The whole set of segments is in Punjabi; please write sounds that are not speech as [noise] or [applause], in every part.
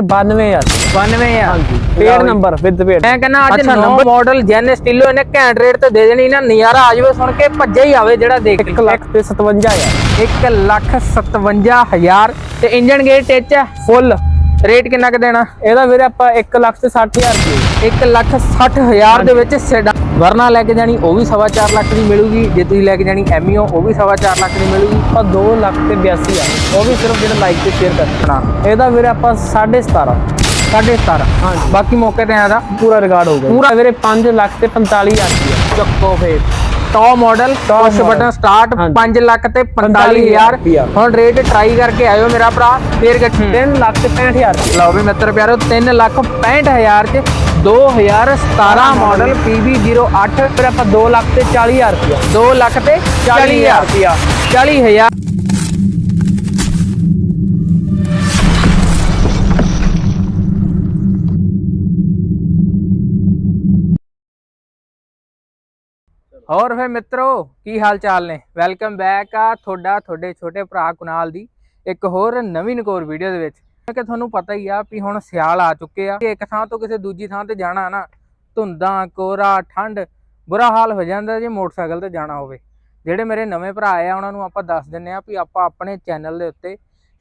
92000 92000 ਹਾਂਜੀ ਪੇਡ ਨੰਬਰ ਵਿਦ ਪੇਡ। ਮੈਂ ਕਹਿੰਦਾ ਅੱਜ ਨੌ ਮਾਡਲ ਜੈਨ ਸਟੀਲੋ ਇਹਨੇ ਘੈਂਟ ਰੇਟ ਤੇ ਦੇ ਦੇਣੀ ਨਾ ਨਜ਼ਾਰਾ ਆ ਜਾਵੇ ਸੁਣ ਕੇ ਭੱਜੇ ਹੀ ਆਵੇ ਜਿਹੜਾ ਦੇਖ 1 ਲੱਖ ਤੇ 57000 1 ਲੱਖ 57000 ਤੇ ਇੰਜਨ ਗੇਟ ਟਿਚ ਹੈ ਫੁੱਲ ਰੇਟ ਕਿੰਨਾ ਕੁ ਦੇਣਾ? ਇਹਦਾ ਵੀਰੇ ਆਪਾਂ 1 ਲੱਖ ਤੇ 60000 ਰੁਪਏ। 1 ਲੱਖ 60000 ਦੇ ਵਿੱਚ ਸੈਡਾ ਵਰਨਾ ਲੈ ਕੇ ਜਾਣੀ ਉਹ ਵੀ 4.5 ਲੱਖ ਦੀ ਮਿਲੂਗੀ। ਜੇ ਤੁਸੀਂ ਲੈ ਕੇ ਜਾਣੀ ਐਮੀਓ ਉਹ ਵੀ 4.5 ਲੱਖ ਦੀ ਮਿਲੂਗੀ। ਆਪਾਂ 2 ਲੱਖ ਤੇ 82000 ਉਹ ਵੀ ਸਿਰਫ ਜਿਹੜਾ ਲਾਈਕ ਤੇ ਸ਼ੇਅਰ ਕਰਨਾ ਇਹਦਾ ਵੀਰੇ ਆਪਾਂ 17.5 17.5 ਹਾਂਜੀ। ਬਾਕੀ ਮੌਕੇ ਤੇ ਆਦਾ ਪੂਰਾ ਰਿਕਾਰਡ ਹੋ ਗਿਆ। ਪੂਰਾ ਵੀਰੇ 5 ਲੱਖ ਤੇ 45000 ਰੁਪਏ। ਚੱਕੋ ਫੇਰ। Top model push. Button start ਹਾਂਜੀ। 5 ਲੱਖ ਤੇ 45000 ਰੁਪਈਆ। ਹੁਣ ਰੇਟ ਟਰਾਈ ਕਰਕੇ ਆਇਓ ਮੇਰਾ ਭਰਾ। ਫੇਰ ਗੱਠੀ 3 ਲੱਖ ਤੇ 65000 ਰੁਪਏ ਲਓ ਵੀ ਮਿੱਤਰ ਪਿਆਰੋ 3 ਲੱਖ 65000 ਚ 2017 ਮਾਡਲ PB08 ਫਿਰ ਆਪਾਂ 2 ਲੱਖ ਤੇ 40000 ਰੁਪਏ 2 ਲੱਖ ਤੇ 40000 ਰੁਪਿਆ 40000 ਹੋਰ ਫੇ ਮਿੱਤਰੋ, ਕੀ ਹਾਲ ਚਾਲ ਨੇ? ਵੈਲਕਮ ਬੈਕ ਆ ਤੁਹਾਡਾ, ਤੁਹਾਡੇ ਛੋਟੇ ਭਰਾ ਕੁਨਾਲ ਦੀ ਇੱਕ ਹੋਰ ਨਵੀਂ ਨਕੋਰ ਵੀਡੀਓ ਦੇ ਵਿੱਚ। ਕਿ ਤੁਹਾਨੂੰ ਪਤਾ ਹੀ ਆ ਵੀ ਹੁਣ ਸਿਆਲ ਆ ਚੁੱਕੇ ਆ। ਇੱਕ ਥਾਂ ਤੋਂ ਕਿਸੇ ਦੂਜੀ ਥਾਂ ਤੇ ਜਾਣਾ ਨਾ, ਧੁੰਦਾਂ ਕੋਰਾ ਠੰਡ, ਬੁਰਾ ਹਾਲ ਹੋ ਜਾਂਦਾ ਜੇ ਮੋਟਰਸਾਈਕਲ ਤੇ ਜਾਣਾ ਹੋਵੇ। ਜਿਹੜੇ ਮੇਰੇ ਨਵੇਂ ਭਰਾ ਆ, ਉਹਨਾਂ ਨੂੰ ਆਪਾਂ ਦੱਸ ਦਿੰਨੇ ਆ ਵੀ ਆਪਾਂ ਆਪਣੇ ਚੈਨਲ ਦੇ ਉੱਤੇ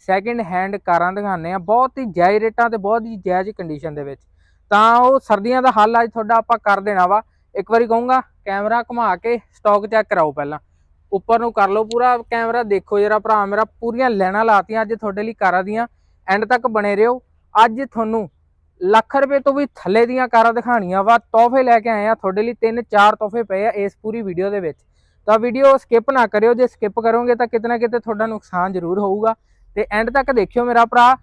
ਸੈਕਿੰਡ ਹੈਂਡ ਕਾਰਾਂ ਦਿਖਾਉਂਦੇ ਆ, ਬਹੁਤ ਹੀ ਜਾਇਜ਼ ਰੇਟਾਂ ਤੇ ਬਹੁਤ ਹੀ ਜਾਇਜ਼ ਕੰਡੀਸ਼ਨ ਦੇ ਵਿੱਚ। ਤਾਂ ਉਹ ਸਰਦੀਆਂ ਦਾ ਹੱਲ ਅੱਜ ਤੁਹਾਡਾ ਆਪਾਂ ਕਰ ਦੇਣਾ ਵਾ। ਇੱਕ ਵਾਰੀ ਕਹੂੰਗਾ ਕੈਮਰਾ ਘੁਮਾ ਕੇ ਸਟਾਕ ਚੈੱਕ ਕਰਾਓ ਪਹਿਲਾਂ। ਉੱਪਰ ਨੂੰ ਕਰ ਲਓ ਪੂਰਾ ਕੈਮਰਾ, ਦੇਖੋ ਜਰਾ ਭਰਾ ਮੇਰਾ, ਪੂਰੀਆਂ ਲੈਣਾ ਲਾਤੀਆਂ ਅੱਜ ਤੁਹਾਡੇ ਲਈ ਕਾਰਾਂ ਦੀਆਂ। ਐਂਡ ਤੱਕ ਬਣੇ ਰਹੋ। ਅੱਜ ਤੁਹਾਨੂੰ ਲੱਖ ਰੁਪਏ ਤੋਂ ਵੀ ਥੱਲੇ ਦੀਆਂ ਕਾਰਾਂ ਦਿਖਾਣੀਆਂ ਵਾ। ਤੋਹਫੇ ਲੈ ਕੇ ਆਏ ਆ, ਤੁਹਾਡੇ ਲਈ ਤਿੰਨ ਚਾਰ ਤੋਹਫੇ ਪਏ ਆ ਇਸ ਪੂਰੀ ਵੀਡੀਓ ਦੇ ਵਿੱਚ। ਤਾਂ ਵੀਡੀਓ ਸਕਿਪ ਨਾ ਕਰਿਓ, ਜੇ ਸਕਿਪ ਕਰੋਗੇ ਤਾਂ ਕਿਤੇ ਨਾ ਕਿਤੇ ਤੁਹਾਡਾ ਨੁਕਸਾਨ ਜ਼ਰੂਰ ਹੋਊਗਾ। ਤੇ ਐਂਡ ਤੱਕ ਦੇਖਿਓ ਮੇਰਾ ਭਰਾ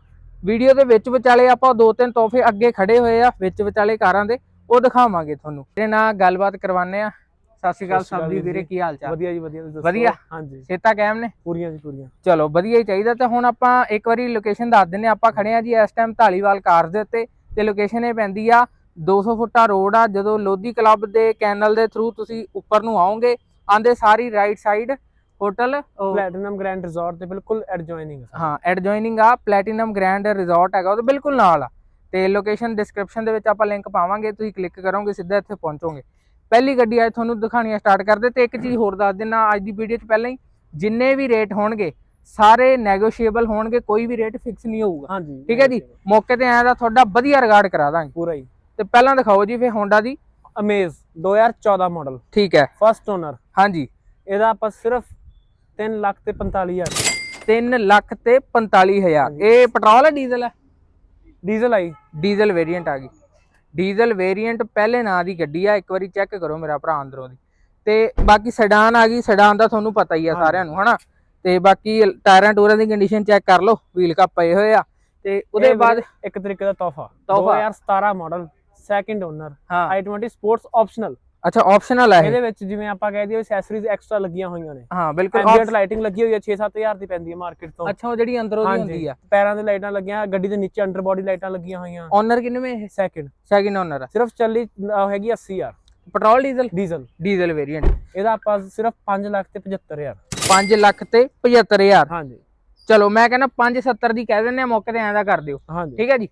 ਵੀਡੀਓ ਦੇ ਵਿੱਚ ਵਿਚਾਲੇ ਆਪਾਂ ਦੋ ਤਿੰਨ ਤੋਹਫੇ ਅੱਗੇ ਖੜੇ ਹੋਏ ਆ, ਵਿੱਚ ਵਿਚਾਲੇ ਕਾਰਾਂ ਦੇ। ਉਹ ਦਿਖਾਵਾਂਗੇ ਤੁਹਾਨੂੰ। ਤੇਰੇ ਨਾਲ ਗੱਲਬਾਤ ਕਰਵਾਉਂਦੇ ਆ ਸਤਿ ਸ਼੍ਰੀ ਅਕਾਲ ਸਬਦੀ ਵੀਰ। ਕੀ ਹਾਲ ਚਾਲ? ਵਧੀਆ ਜੀ ਵਧੀਆ। ਤੁਸੀਂ ਦੱਸੋ? ਵਧੀਆ? ਹਾਂਜੀ। ਸੇਤਾ ਕਾਇਮ ਨੇ? ਪੂਰੀਆਂ ਜੀ ਪੂਰੀਆਂ। ਚਲੋ ਵਧੀਆ ਹੀ ਚਾਹੀਦਾ। ਤੇ ਹੁਣ ਆਪਾਂ ਇੱਕ ਵਾਰੀ ਲੋਕੇਸ਼ਨ ਦੱਸ ਦਿੰਨੇ ਆਪਾਂ ਖੜੇ ਆ ਜੀ ਇਸ ਟਾਈਮ ਢਾਲੀਵਾਲ ਕਾਰਸ ਦੇ ਉੱਤੇ। ਤੇ ਲੋਕੇਸ਼ਨ ਇਹ ਪੈਂਦੀ ਆ 200 ਫੁੱਟਾ ਰੋਡ ਆ। ਜਦੋਂ ਲੋਧੀ ਕਲੱਬ ਦੇ ਕੈਨਲ ਦੇ ਥਰੂ ਤੁਸੀਂ ਉੱਪਰ ਨੂੰ ਆਓਗੇ ਆਂਦੇ ਸਾਰੀ right side hotel platinum grand resort ਤੇ ਬਿਲਕੁਲ ਐਡਜੋਇਨਿੰਗ ਹਾਂ ਐਡਜੋਇਨਿੰਗ ਆ। ਪਲੈਟੀਨਮ ਗ੍ਰੈਂਡ ਰਿਜ਼ੋਰਟ ਹੈਗਾ ਉਹਦੇ ਬਿਲਕੁਲ ਨਾਲ ਆ। ਤੇ ਲੋਕੇਸ਼ਨ ਡਿਸਕ੍ਰਿਪਸ਼ਨ ਦੇ ਵਿੱਚ ਆਪਾਂ ਲਿੰਕ ਪਾਵਾਂਗੇ ਤੁਸੀਂ ਕਲਿੱਕ ਕਰੋਗੇ ਸਿੱਧਾ ਇੱਥੇ ਪਹੁੰਚੋਗੇ। ਪਹਿਲੀ ਗੱਡੀ ਅੱਜ ਤੁਹਾਨੂੰ ਦਿਖਾਣੀਆਂ ਸਟਾਰਟ ਕਰਦੇ ਤੇ ਇੱਕ ਚੀਜ਼ ਹੋਰ ਦੱਸ ਦਿੰਨਾ ਅੱਜ ਦੀ ਵੀਡੀਓ 'ਚ ਪਹਿਲਾਂ ਹੀ ਜਿੰਨੇ ਵੀ ਰੇਟ ਹੋਣਗੇ ਸਾਰੇ ਨੈਗੋਸ਼ੀਏਬਲ ਹੋਣਗੇ ਕੋਈ ਵੀ ਰੇਟ ਫਿਕਸ ਨਹੀਂ ਹੋਊਗਾ। ਹਾਂਜੀ ਠੀਕ ਹੈ ਜੀ? ਮੌਕੇ ਤੇ ਆਇਆ ਦਾ ਤੁਹਾਡਾ ਵਧੀਆ ਰਿਗਾਰਡ ਕਰਾ ਦਾਂਗੇ। ਪੂਰਾ ਹੀ। ਤੇ ਪਹਿਲਾਂ ਦਿਖਾਓ ਜੀ ਫੇ ਹੋਂਡਾ ਦੀ। ਅਮੇਜ਼ 2014 ਮਾਡਲ ਠੀਕ ਹੈ। ਫਸਟ ਓਨਰ ਹਾਂਜੀ। ਇਹਦਾ ਆਪਾਂ ਸਿਰਫ 3 ਲੱਖ ਤੇ 45000 3 ਲੱਖ ਤੇ 45000 ਇਹ ਪੈਟਰੋਲ ਹੈ ਡੀਜ਼ਲ ਹੈ? ਡੀਜ਼ਲ ਆਈ ਡੀਜ਼ਲ ਵੇਰੀਐਂਟ ਆ ਗਈ। ਡੀਜ਼ਲ ਵੇਰੀਐਂਟ ਪਹਿਲੇ ਨਾਂ ਦੀ ਗੱਡੀ ਆ ਇੱਕ ਵਾਰੀ ਚੈੱਕ ਕਰੋ ਮੇਰਾ ਭਰਾ ਅੰਦਰੋਂ ਦੀ। ਤੇ ਬਾਕੀ ਸੈਡਾਨ ਆ ਗਈ ਸੈਡਾਨ ਦਾ ਤੁਹਾਨੂੰ ਪਤਾ ਹੀ ਆ। ਸਾਰਿਆਂ ਨੂੰ ਹਨਾ? ਤੇ ਬਾਕੀ ਟਾਇਰਾਂ ਟੂਰਾਂ ਦੀ ਕੰਡੀਸ਼ਨ ਚੈੱਕ ਕਰ ਲਓ ਵੀਲ ਕੱਪ ਪਏ ਹੋਏ ਆ। ਤੇ ਉਹਦੇ ਬਾਅਦ ਇੱਕ ਤਰੀਕੇ ਦਾ ਤੋਹਫਾ। ਤੋਹਫਾ। 2017 ਮਾਡਲ ਸੈਕਿੰਡ ਓਨਰ ਹਾਂ। i20 ਸਪੋਰਟਸ ਆਪਸ਼ਨਲ ਅੱਛਾ ਆਪਸ਼ਨਲ ਇਹ। ਇਹਦੇ ਵਿੱਚ ਜਿਵੇਂ ਆਪਾਂ ਕਹਿ ਦਈਏ ਐਕਸੈਸਰੀਜ਼ ਐਕਸਟਰਾ ਲੱਗੀਆਂ ਹੋਈਆਂ ਨੇ। ਹਾਂ ਬਿਲਕੁਲ। ਐਂਬੀਐਂਟ ਲਾਈਟਿੰਗ ਲੱਗੀ ਹੋਈ ਹੈ 6-7000 ਦੀ ਪੈਂਦੀ ਹੈ ਮਾਰਕੀਟ ਤੋਂ। ਅੱਛਾ ਉਹ ਜਿਹੜੀ ਅੰਦਰੋਂ ਦੀ ਹੁੰਦੀ ਆ। ਪੈਰਾਂ ਦੇ ਲਾਈਟਾਂ ਲੱਗੀਆਂ ਗੱਡੀ ਦੇ ਨੀਚੇ ਅੰਡਰ ਬੋਡੀ ਲਾਈਟਾਂ ਲੱਗੀਆਂ ਹੋਈਆਂ। ਓਨਰ ਕਿੰਨਵੇਂ ਇਹ? ਸੈਕਿੰਡ ਸੈਕਿੰਡ ਓਨਰ ਆ। ਸਿਰਫ ਚੱਲੀ ਹੈਗੀ 80000 petrol diesel diesel diesel variant ਇਹਦਾ ਆਪਾਂ ਸਿਰਫ 5 ਲੱਖ ਤੇ 75000 5 ਲੱਖ ਤੇ 75000 ਹਾਂਜੀ। ਚਲੋ ਮੈਂ ਕਹਿੰਦਾ 570 ਦੀ ਕਹਿ ਦਿੰਦੇ ਆ ਮੌਕੇ ਤੇ ਐਂ ਦਾ ਕਰ ਦਿਓ। ਹਾਂਜੀ। ਠੀਕ ਹੈ ਜੀ?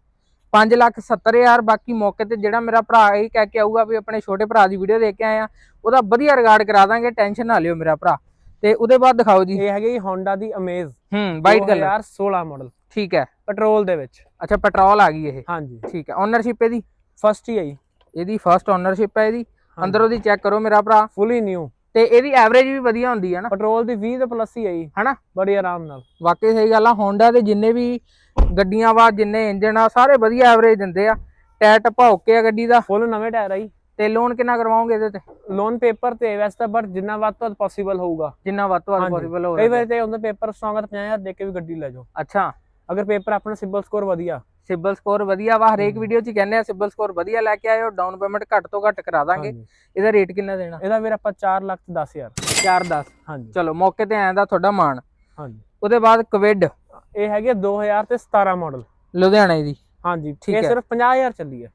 5 ਲੱਖ 70000 ਬਾਕੀ ਮੌਕੇ ਤੇ ਜਿਹੜਾ ਮੇਰਾ ਭਰਾ ਇਹ ਕਹਿ ਕੇ ਆਊਗਾ ਵੀ ਆਪਣੇ ਛੋਟੇ ਭਰਾ ਦੀ ਵੀਡੀਓ ਦੇਖ ਕੇ ਆਏ ਆ ਉਹਦਾ ਵਧੀਆ ਰਿਗਾਰਡ ਕਰਾ ਦਾਂਗੇ ਟੈਨਸ਼ਨ ਨਾ ਲਿਓ ਮੇਰਾ ਭਰਾ। ਤੇ ਉਹਦੇ ਬਾਅਦ ਦਿਖਾਓ ਜੀ। ਇਹ ਹੈਗੀ ਹੋਂਡਾ ਦੀ ਅਮੇਜ਼ ਹੂੰ ਵਾਈਟ ਕਲਰ 2016 ਮਾਡਲ ਠੀਕ ਹੈ। ਪੈਟਰੋਲ ਦੇ ਵਿੱਚ। ਅੱਛਾ ਪੈਟਰੋਲ ਆ ਗਈ ਇਹ। ਹਾਂਜੀ। ਠੀਕ ਹੈ ਓਨਰਸ਼ਿਪ ਇਹਦੀ? ਫਸਟ ਹੀ ਆਈ ਇਹਦੀ ਫਰਸਟ ਓਨਰਸ਼ਿਪ ਹੈ ਇਹਦੀ। ਅੰਦਰੋਂ ਦੀ ਚੈੱਕ ਕਰੋ ਮੇਰਾ ਭਰਾ। ਫੁੱਲੀ ਨਿਊ ਤੇ ਇਹਦੀ ਐਵਰੇਜ ਵੀ ਵਧੀਆ ਹੁੰਦੀ ਹੈ ਨਾ। ਪੈਟਰੋਲ ਦੀ 20 ਦੇ ਪਲੱਸ ਹੀ ਆਈ ਹਨਾ? ਬੜੀ ਆਰਾਮ ਨਾਲ। ਵਾਕਈ ਸਹੀ ਗੱਲ ਆ ਹੋਂਡਾ ਦੇ ਜਿੰਨੇ ਵੀ ਗੱਡੀਆਂ ਵਾ ਜਿੰਨੇ ਇੰਜਨ ਆ ਸਾਰੇ ਵਧੀਆ ਐਵਰੇਜ ਦਿੰਦੇ ਆ। ਟਾਇਰ ਟੱਪਾ ਓਕੇ ਆ ਗੱਡੀ ਦਾ। ਫੁੱਲ ਨਵੇਂ ਟਾਇਰ ਆਈ ਤੇ ਲੋਨ ਕਿੰਨਾ ਕਰਵਾਓਗੇ ਇਹਦੇ ਤੇ? ਲੋਨ ਪੇਪਰ ਤੇ ਵੈਸੇ ਤਾਂ ਬਟ ਜਿੰਨਾ ਵੱਧ ਤੋਂ ਵੱਧ ਪੋਸੀਬਲ ਹੋਊਗਾ। ਜਿੰਨਾ ਵੱਧ ਤੋਂ। ਪੋਸੀਬਲ ਹੋ ਕਈ ਵਾਰ ਤੇ ਹੁੰਦਾ ਪੇਪਰ ਸਟਰੋਂਗ ਤਾਂ 50000 ਦੇ ਕੇ ਵੀ ਗੱਡੀ ਲੈ ਜਾਓ। ਅੱਛਾ। ਅਗਰ ਪੇਪਰ ਆਪਣਾ ਸਿਬਲ ਸਕੋਰ ਵਧੀਆ। ਸਿਬਲ ਸਕੋਰ ਵਧੀਆ ਵਾ ਹਰੇਕ ਵੀਡੀਓ 'ਚ ਕਹਿੰਦੇ ਆ ਸਿਬਲ ਸਕੋਰ ਵਧੀਆ ਲੈ ਕੇ ਆਇਓ ਡਾਊਨ ਪੇਮੈਂਟ ਘੱਟ ਤੋਂ ਘੱਟ ਕਰਾ ਦਾਂਗੇ। ਇਹਦਾ ਰੇਟ ਕਿੰਨਾ ਦੇਣਾ? ਇਹਦਾ ਵੀਰ ਆਪਾਂ 4 ਲੱਖ ਤੇ 10000 4 10 ਹਾਂਜੀ। ਚਲੋ ਮੌਕੇ ਤੇ ਆਇਆ ਦਾ ਤੁਹਾਡਾ ਮਾਣ। ਹਾਂਜੀ। ਉਹਦੇ ਬਾਅਦ ਕਵਿਡ ਇਹ ਹੈਗੇ 2000 ਤੇ 17 ਮਾਡਲ ਲੁਧਿਆਣੇ ਦੀ। ਹਾਂਜੀ ਠੀਕ ਇਹ ਹੈ। ਸਿਰਫ 50000 ਚੱਲੀ ਹੈ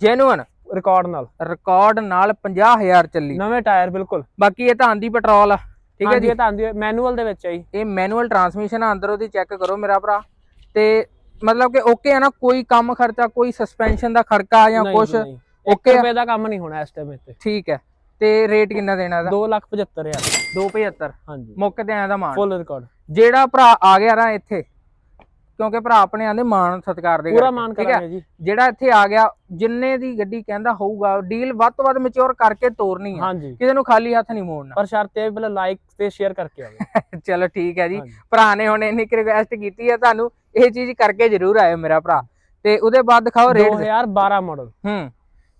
ਜੈਨੂਅਨ ਰਿਕਾਰਡ ਨਾਲ। ਰਿਕਾਰਡ ਨਾਲ 50000 ਚੱਲੀ। ਨਵੇਂ ਟਾਇਰ ਬਿਲਕੁਲ। ਬਾਕੀ ਇਹ ਤਾਂ ਆਂਦੀ ਪੈਟਰੋਲ ਆ। ਠੀਕ ਹੈ ਹਾਂਜੀ ਜੀ? ਇਹ ਤਾਂ ਆਂਦੀ ਮੈਨੂਅਲ ਦੇ ਵਿੱਚ ਆਈ ਇਹ ਮੈਨੂਅਲ ਟਰਾਂਸਮਿਸ਼ਨ ਆ ਅੰਦਰ ਉਹਦੀ ਚੈੱਕ ਕਰੋ ਮੇਰਾ ਭਰਾ। ਤੇ ਮਤਲਬ ਕਿ ਓਕੇ ਆ ਨਾ ਕੋਈ ਕੰਮ ਖਰਚਾ ਕੋਈ ਸਸਪੈਂਸ਼ਨ ਦਾ ਖਰਚਾ ਜਾਂ ਨਹੀਂ ਕੁਝ ਨਹੀਂ। ਆ? ਰੁਪਏ ਦਾ ਕੰਮ ਨਹੀਂ ਹੋਣਾ ਇਸ ਟਾਈਮ ਇੱਥੇ। ਠੀਕ ਹੈ। ਤੇ ਰੇਟ ਕਿੰਨਾ ਦੇਣਾ ਇਹਦਾ? 275000 275 ਹਾਂਜੀ। ਮੁੱਕ ਤੇ ਆਇਆ ਦਾ ਮਾਨ ਫੁੱਲ ਰਿਕਾਰਡ ਜਿਹੜਾ ਭਰਾ ਆ ਗਿਆ ਨਾ ਇੱਥੇ ਕਿਉਂਕਿ ਭਰਾ ਆਪਣੇ ਆਂਦੇ ਮਾਣ ਸਤਿਕਾਰ ਦੇ ਪੂਰਾ ਹੈ? ਕਰਾਂਗੇ ਜੀ। ਜਿਹੜਾ ਇੱਥੇ ਆ ਗਿਆ ਜਿੰਨੇ ਦੀ ਗੱਡੀ ਕਹਿੰਦਾ ਹੋਊਗਾ ਡੀਲ ਵੱਧ ਤੋਂ ਵੱਧ ਮੈਚੁਰ ਕਰਕੇ ਤੋਰਨੀ ਹੈ ਕਿਸੇ ਨੂੰ ਖਾਲੀ ਹੱਥ ਨਹੀਂ ਮੋੜਨਾ। ਪਰ ਸ਼ਰਤ ਇਹ ਪਹਿਲਾਂ ਲਾਈਕ ਤੇ ਸ਼ੇਅਰ ਕਰਕੇ ਆਵੇ [laughs] ਚਲੋ ਠੀਕ ਹੈ ਜੀ। ਭਰਾ ਨੇ ਹੁਣ ਇੰਨੀ ਰਿਕਵੈਸਟ ਕੀਤੀ ਹੈ ਤੁਹਾਨੂੰ ਇਹ ਚੀਜ਼ ਕਰਕੇ ਜ਼ਰੂਰ ਆਇਓ ਮੇਰਾ ਭਰਾ। ਤੇ ਉਹਦੇ ਬਾਅਦ ਦਿਖਾਓ ਰੇਟ 2012 ਮਾਡਲ ਹੂੰ।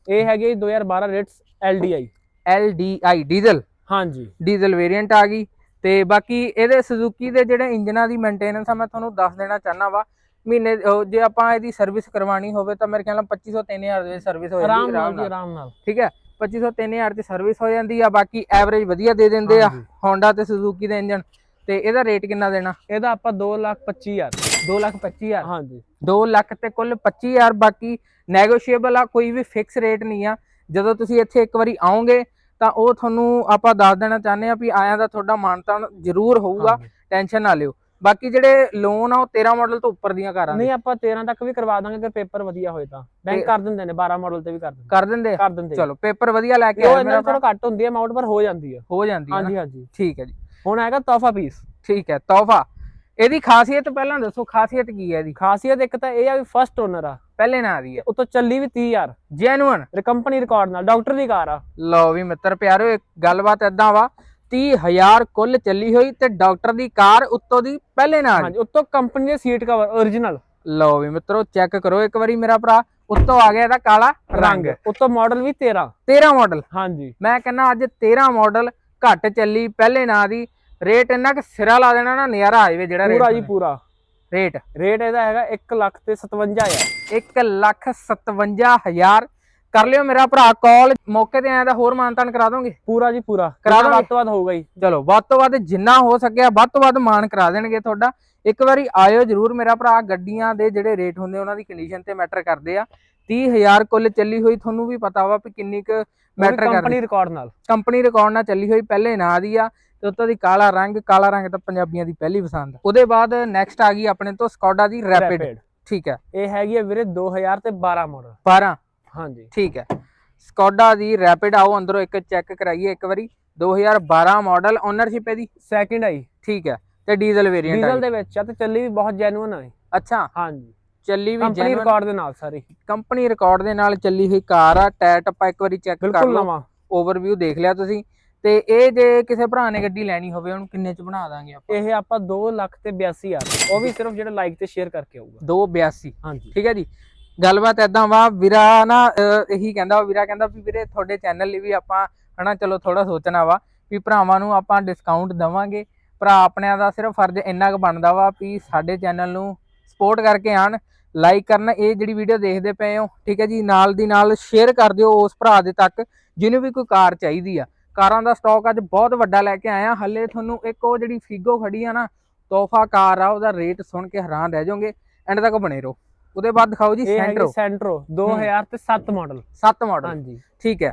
ਇਹ ਹੈਗੇ ਜੀ 2012 ਰੇਟਸ LDI LDI ਡੀਜ਼ਲ ਹਾਂਜੀ। ਡੀਜ਼ਲ ਵੇਰੀਐਂਟ ਆ ਗਈ। ਤੇ ਬਾਕੀ ਇਹਦੇ ਸੁਜ਼ੂਕੀ ਦੇ ਜਿਹੜੇ ਇੰਜਨਾਂ ਦੀ ਮੇਨਟੇਨੈਂਸ ਆ ਮੈਂ ਤੁਹਾਨੂੰ ਦੱਸ ਦੇਣਾ ਚਾਹਨਾ ਵਾ। ਮਹੀਨੇ ਜੇ ਆਪਾਂ ਇਹਦੀ ਸਰਵਿਸ ਕਰਵਾਣੀ ਹੋਵੇ ਤਾਂ ਮੇਰੇ ਖਿਆਲ ਨਾਲ 2500 3000 ਦੇ ਸਰਵਿਸ ਹੋ ਜਾਂਦੀ ਆਰਾਮ ਨਾਲ ਆਰਾਮ ਨਾਲ। ਠੀਕ ਹੈ? 2500 3000 ਚ ਸਰਵਿਸ ਹੋ ਜਾਂਦੀ ਆ ਬਾਕੀ ਐਵਰੇਜ ਵਧੀਆ ਦੇ ਦਿੰਦੇ ਆ। Honda ਤੇ Suzuki ਦੇ ਇੰਜਨ ਤੇ ਇਹਦਾ ਰੇਟ ਕਿੰਨਾ ਦੇਣਾ? ਇਹਦਾ ਆਪਾਂ 225000 2 ਲੱਖ 25000 ਹਾਂਜੀ। 2 ਲੱਖ ਤੇ ਕੁੱਲ 25000 ਬਾਕੀ ਨੈਗੋਸ਼ੀਏਬਲ ਆ ਕੋਈ ਵੀ ਫਿਕਸ ਰੇਟ ਨਹੀਂ ਆ। ਜਦੋਂ ਤੁਸੀਂ ਇੱਥੇ ਇੱਕ ਵਾਰੀ ਆਓਗੇ ਤਾਂ ਉਹ ਤੁਹਾਨੂੰ ਆਪਾਂ ਦੱਸ ਦੇਣਾ ਚਾਹੁੰਦੇ ਆ ਵੀ ਆਇਆਂ ਦਾ ਤੁਹਾਡਾ ਮਾਨਤਾਨ ਜ਼ਰੂਰ ਹੋਊਗਾ। ਟੈਨਸ਼ਨ ਨਾ ਲਿਓ। ਬਾਕੀ ਜਿਹੜੇ ਲੋਨ ਆ ਉਹ 13 ਮਾਡਲ ਤੋਂ ਉੱਪਰ ਦੀਆਂ ਕਾਰਾਂ ਨਹੀਂ ਆਪਾਂ 13 ਤੱਕ ਵੀ ਕਰਵਾ ਦਾਂਗੇ ਅਗਰ ਪੇਪਰ ਵਧੀਆ ਹੋਏ ਤਾਂ। ਬੈਂਕ ਕਰ ਦਿੰਦੇ ਨੇ 12 ਮਾਡਲ ਤੇ ਵੀ ਕਰ ਦਿੰਦੇ। ਕਰ ਦਿੰਦੇ? ਕਰ ਦਿੰਦੇ। ਚਲੋ ਪੇਪਰ ਵਧੀਆ ਲੈ ਕੇ ਇਹਨਾਂ ਮੇਰਾ ਥੋੜਾ ਘੱਟ ਹੁੰਦੀ ਹੈ ਅਮਾਉਂਟ ਪਰ ਹੋ ਜਾਂਦੀ ਹੈ। ਹੋ ਜਾਂਦੀ ਹੈ ਹਾਂਜੀ ਹਾਂਜੀ। ਠੀਕ ਹੈ ਜੀ। ਹੁਣ ਆਏਗਾ ਤੋਹਫਾ ਪੀਸ ਠੀਕ ਹੈ ਤੋਹਫਾ। ਇਹਦੀ ਖਾਸੀਅਤ ਪਹਿਲਾਂ ਦੱਸੋ ਖਾਸੀਅਤ ਕੀ ਹੈ ਇਹਦੀ? ਖਾਸੀਅਤ ਇੱਕ ਤਾਂ ਇਹ ਆ ਵੀ ਫਸਟ ਓਨਰ ਆ ਪਹਿਲੇ ਨਾਂ ਦੀ ਹੈ ਉਤੋਂ ਚੱਲੀ ਵੀ 30000 ਜੈਨੂਅਨ ਕੰਪਨੀ ਰਿਕਾਰਡ ਨਾਲ ਡਾਕਟਰ ਦੀ ਕਾਰ ਆ। ਲਓ ਵੀ ਮਿੱਤਰ ਪਿਆਰਿਓ ਇੱਕ ਗੱਲਬਾਤ ਏਦਾਂ ਵਾ 30000 ਕੁੱਲ ਚੱਲੀ ਹੋਈ ਤੇ ਡਾਕਟਰ ਦੀ ਕਾਰ ਉੱਤੋਂ ਦੀ ਪਹਿਲੇ ਨਾਂ ਹਾਂਜੀ ਉਤੋਂ ਕੰਪਨੀ ਦੇ ਸੀਟ ਕਵਰ origignal ਲਓ ਵੀ ਮਿੱਤਰੋ ਚੈੱਕ ਕਰੋ ਇੱਕ ਵਾਰੀ ਮੇਰਾ ਭਰਾ ਉੱਤੋਂ ਆ ਗਿਆ ਇਹਦਾ ਕਾਲਾ ਰੰਗ। ਰੰਗ ਉਤੋਂ ਮਾਡਲ ਵੀ 13 13 ਮਾਡਲ ਹਾਂਜੀ। ਮੈਂ ਕਹਿੰਦਾ ਅੱਜ 13 ਮਾਡਲ ਘੱਟ ਚੱਲੀ ਪਹਿਲੇ ਨਾਂ ਦੀ ਰੇਟ ਇੰਨਾ ਕਿ ਸਿਰਾ ਲਾ ਦੇਣਾ ਨਾ ਨਜ਼ਾਰਾ ਆ ਜਾਵੇ ਜਿਹੜਾ ਪੂਰਾ ਜੀ ਪੂਰਾ। ਰੇਟ। ਰੇਟ ਇਹਦਾ ਹੈਗਾ 1 ਲੱਖ ਤੇ 57000 1 ਲੱਖ 57000 ਕਰ ਲਿਓ ਮੇਰਾ ਭਰਾ ਕਾਲ ਮੌਕੇ ਤੇ ਆਇਆ ਤਾਂ ਹੋਰ ਮਾਨਤਾਨ ਕਰਾ ਦੋਗੇ। ਪੂਰਾ ਜੀ ਪੂਰਾ। ਕਰਾ ਦਾਂਗੇ। ਵੱਧ ਤੋਂ ਵੱਧ ਹੋਊਗਾ ਜੀ। ਚਲੋ ਵੱਧ ਤੋਂ ਵੱਧ ਜਿੰਨਾ ਹੋ ਸਕਿਆ ਵੱਧ ਤੋਂ ਵੱਧ ਮਾਨ ਕਰਾ ਦੇਣਗੇ ਤੁਹਾਡਾ। ਇੱਕ ਵਾਰੀ ਆਇਓ ਜਰੂਰ ਮੇਰਾ ਭਰਾ ਗੱਡੀਆਂ ਦੇ ਜਿਹੜੇ ਰੇਟ ਹੁੰਦੇ ਉਹਨਾਂ ਦੀ ਕੰਡੀਸ਼ਨ ਤੇ ਮੈਟਰ ਕਰਦੇ ਆ। 30000 ਕੁੱਲ ਚੱਲੀ ਹੋਈ ਤੁਹਾਨੂੰ ਵੀ ਪਤਾ ਵਾ ਵੀ ਕਿੰਨੀ ਕੁ ਮੈਟਰ ਕਰਦੀ ਕੰਪਨੀ ਰਿਕਾਰਡ ਨਾਲ। ਕੰਪਨੀ ਰਿਕਾਰਡ ਨਾਲ ਚੱਲੀ ਹੋਈ ਪਹਿਲੇ ਨਾਂ ਦੀ ਆ। ਤੇ ਉੱਤੋਂ ਦੀ ਕਾਲਾ ਰੰਗ ਕਾਲਾ ਰੰਗ ਤਾਂ ਪੰਜਾਬੀਆਂ ਦੀ ਪਹਿਲੀ ਪਸੰਦ। ਉਹਦੇ ਬਾਅਦ ਨੈਕਸਟ ਆ ਗਈ ਆਪਣੇ ਤੋਂ ਸਕੋਡਾ ਦੀ ਰੈਪਿਡ। ਠੀਕ ਹੈ। ਇਹ ਹੈਗੀ ਹੈ ਵੀਰੇ 2000 ਤੇ 12 ਮਾਡਲ 12 ਹਾਂਜੀ। ਠੀਕ ਹੈ। ਸਕੋਡਾ ਦੀ ਰੈਪਿਡ ਆਓ ਅੰਦਰੋਂ ਇੱਕ ਚੈੱਕ ਕਰਾਈਏ ਇੱਕ ਵਾਰੀ। 2012 ਮਾਡਲ ਓਨਰਸ਼ਿਪ ਇਹਦੀ? ਸੈਕਿੰਡ ਆਈ। ਠੀਕ ਹੈ। ਤੇ ਡੀਜ਼ਲ ਵੇਰੀਐਂਟ ਡੀਜ਼ਲ ਦੇ ਵਿੱਚ ਆ ਤੇ ਚੱਲੀ ਵੀ ਬਹੁਤ ਜੈਨੂਇਨ ਆ। ਅੱਛਾ। ਹਾਂਜੀ। ਚੱਲੀ ਵੀ ਕੰਪਨੀ ਰਿਕਾਰਡ ਦੇ ਨਾਲ ਸਾਰੀ। ਕੰਪਨੀ ਰਿਕਾਰਡ ਦੇ ਨਾਲ ਚੱਲੀ ਹੋਈ ਕਾਰ ਆ। ਟਾਇਰ ਆਪਾਂ ਇੱਕ ਵਾਰੀ ਚੈੱਕ ਕਰ ਲਓ। ਓਵਰਵਿਊ ਦੇਖ ਲਿਆ ਤੁਸੀਂ। ਤੇ ਇਹ ਜੇ ਕਿਸੇ ਭਰਾ ਨੇ ਗੱਡੀ ਲੈਣੀ ਹੋਵੇ ਉਹਨੂੰ ਕਿੰਨੇ ਚ ਬਣਾ ਦਾਂਗੇ ਆਪਾਂ? ਇਹ ਆਪਾਂ 2 ਲੱਖ ਤੇ 82000 ਉਹ ਵੀ ਸਿਰਫ ਜਿਹੜਾ ਲਾਈਕ ਤੇ ਸ਼ੇਅਰ ਕਰਕੇ ਆਊਗਾ। 282 ਹਾਂਜੀ। ਠੀਕ ਹੈ ਜੀ। ਗੱਲਬਾਤ ਐਦਾਂ ਵਾ ਵੀਰਾ ਨਾ ਇਹੀ ਕਹਿੰਦਾ ਵੀਰਾ ਕਹਿੰਦਾ ਵੀ ਵੀਰੇ ਤੁਹਾਡੇ ਚੈਨਲ ਲਈ ਵੀ ਆਪਾਂ ਹਨਾ ਚਲੋ ਥੋੜਾ ਸੋਚਣਾ ਵਾ ਵੀ ਭਰਾਵਾਂ ਨੂੰ ਆਪਾਂ ਡਿਸਕਾਊਂਟ ਦਵਾਂਗੇ। ਭਰਾ ਆਪਣਿਆਂ ਦਾ ਸਿਰਫ ਫਰਜ਼ ਇੰਨਾ ਕੁ ਬਣਦਾ ਵਾ ਵੀ ਸਾਡੇ ਚੈਨਲ ਨੂੰ ਸਪੋਰਟ ਕਰਕੇ ਆਣ ਲਾਈਕ ਕਰਨਾ। ਇਹ ਜਿਹੜੀ ਵੀਡੀਓ ਦੇਖਦੇ ਪਏ ਹੋ ਠੀਕ ਹੈ ਜੀ ਨਾਲ ਦੀ ਨਾਲ ਸ਼ੇਅਰ ਕਰ ਦਿਓ ਉਸ ਭਰਾ ਦੇ ਤੱਕ ਜਿਹਨੂੰ ਵੀ ਕੋਈ ਕਾਰ ਚਾਹੀਦੀ ਆ। ਕਾਰਾਂ ਦਾ ਸਟਾਕ ਅੱਜ ਬਹੁਤ ਵੱਡਾ ਲੈ ਕੇ ਆਇਆ। ਹੱਲੇ ਤੁਹਾਨੂੰ ਇੱਕ ਉਹ ਜਿਹੜੀ ਫੀਗੋ ਖੜੀ ਆ ਨਾ ਤੋਹਫਾ ਕਾਰ ਆ ਉਹਦਾ ਰੇਟ ਸੁਣ ਕੇ ਹੈਰਾਨ ਰਹਿ ਜਾਓਗੇ। ਐਂਡ ਤੱਕ ਬਣੇ ਰਹੋ। ਉਹਦੇ ਬਾਅਦ ਦਿਖਾਓ ਜੀ ਸੈਂਟਰੋ ਸੈਂਟਰੋ 2000 ਤੇ 7 ਮਾਡਲ 7 ਮਾਡਲ ਹਾਂਜੀ। ਠੀਕ ਹੈ।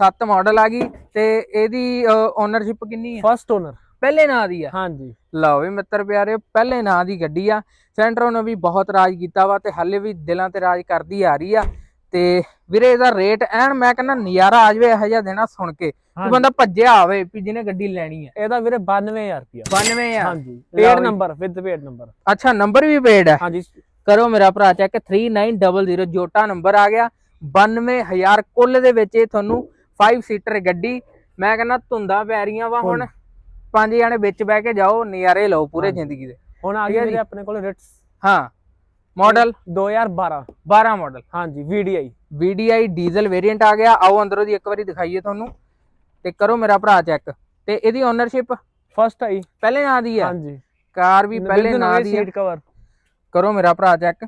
7 ਮਾਡਲ ਆ ਗਈ ਤੇ ਇਹਦੀ ਓਨਰਸ਼ਿਪ ਕਿੰਨੀ ਹੈ? ਫਸਟ ਓਨਰ ਪਹਿਲੇ ਨਾਂ ਦੀ ਆ। ਹਾਂਜੀ। ਲਓ ਵੀ ਮਿੱਤਰ ਪਿਆਰੇ ਪਹਿਲੇ ਨਾਂ ਦੀ ਗੱਡੀ ਆ। ਸੈਂਟਰੋ ਨੇ ਵੀ ਬਹੁਤ ਰਾਜ ਕੀਤਾ ਵਾ ਤੇ ਹਾਲੇ ਵੀ ਦਿਲਾਂ ਤੇ ਰਾਜ ਕਰਦੀ ਆ ਰਹੀ ਆ। ਤੇ ਵੀਰੇ ਇਹਦਾ ਰੇਟ ਐਨ ਮੈਂ ਕਹਿੰਦਾ ਨਜ਼ਾਰਾ ਆ ਜਾਵੇ ਇਹੋ ਜਿਹਾ ਦੇਣਾ ਸੁਣ ਕੇ। ਹਾਂਜੀ। ਬੰਦਾ ਭੱਜਿਆ ਆਵੇ ਵੀ ਜਿਹਨੇ ਗੱਡੀ ਲੈਣੀ ਹੈ। ਇਹਦਾ ਵੀਰੇ 92000 ਰੁਪਿਆ 92 ਆ ਹਾਂਜੀ। ਲਓ paid. Number with paid number ਅੱਛਾ ਨੰਬਰ ਵੀ ਪੇਡ ਹੈ? ਹਾਂਜੀ। ਕਰੋ ਮੇਰਾ ਭਰਾ ਚੈੱਕ 3900 ਜੋਟਾ ਨੰਬਰ ਆ ਗਿਆ। 92000 ਕੁੱਲ ਦੇ ਵਿੱਚ ਇਹ ਤੁਹਾਨੂੰ 5 ਸੀਟਰ ਗੱਡੀ ਮੈਂ ਕਹਿੰਦਾ ਧੁੰਦਾਂ ਪੈ ਰਹੀਆਂ ਵਾ ਹੁਣ। ਪੰਜ ਜਾਣੇ ਵਿੱਚ ਬਹਿ ਕੇ ਜਾਓ ਨਜ਼ਾਰੇ ਲਓ ਪੂਰੇ। ਜ਼ਿੰਦਗੀ ਦੇ। ਹੁਣ ਆ ਵੀਰੇ ਜੀ। ਆਪਣੇ ਕੋਲ ਰਿਟਸ ਹਾਂ। ਮਾਡਲ 2012 12 ਮਾਡਲ ਹਾਂਜੀ VDI VDI ਡੀਜ਼ਲ ਵੇਰੀਐਂਟ ਆ ਗਿਆ। ਆਓ ਅੰਦਰੋਂ ਦੀ ਇੱਕ ਵਾਰੀ ਦਿਖਾਈਏ ਤੁਹਾਨੂੰ। ਤੇ ਕਰੋ ਮੇਰਾ ਭਰਾ ਚੈੱਕ ਤੇ ਇਹਦੀ ਓਨਰਸ਼ਿਪ ਫਸਟ ਆਈ। ਪਹਿਲੇ ਨਾਂ ਦੀ ਆ ਹਾਂਜੀ। ਕਾਰ ਵੀ ਪਹਿਲੇ ਨਾਂ ਦੀ ਆ ਸੀਟ ਕਵਰ ਕਰੋ ਮੇਰਾ ਭਰਾ ਚੈੱਕ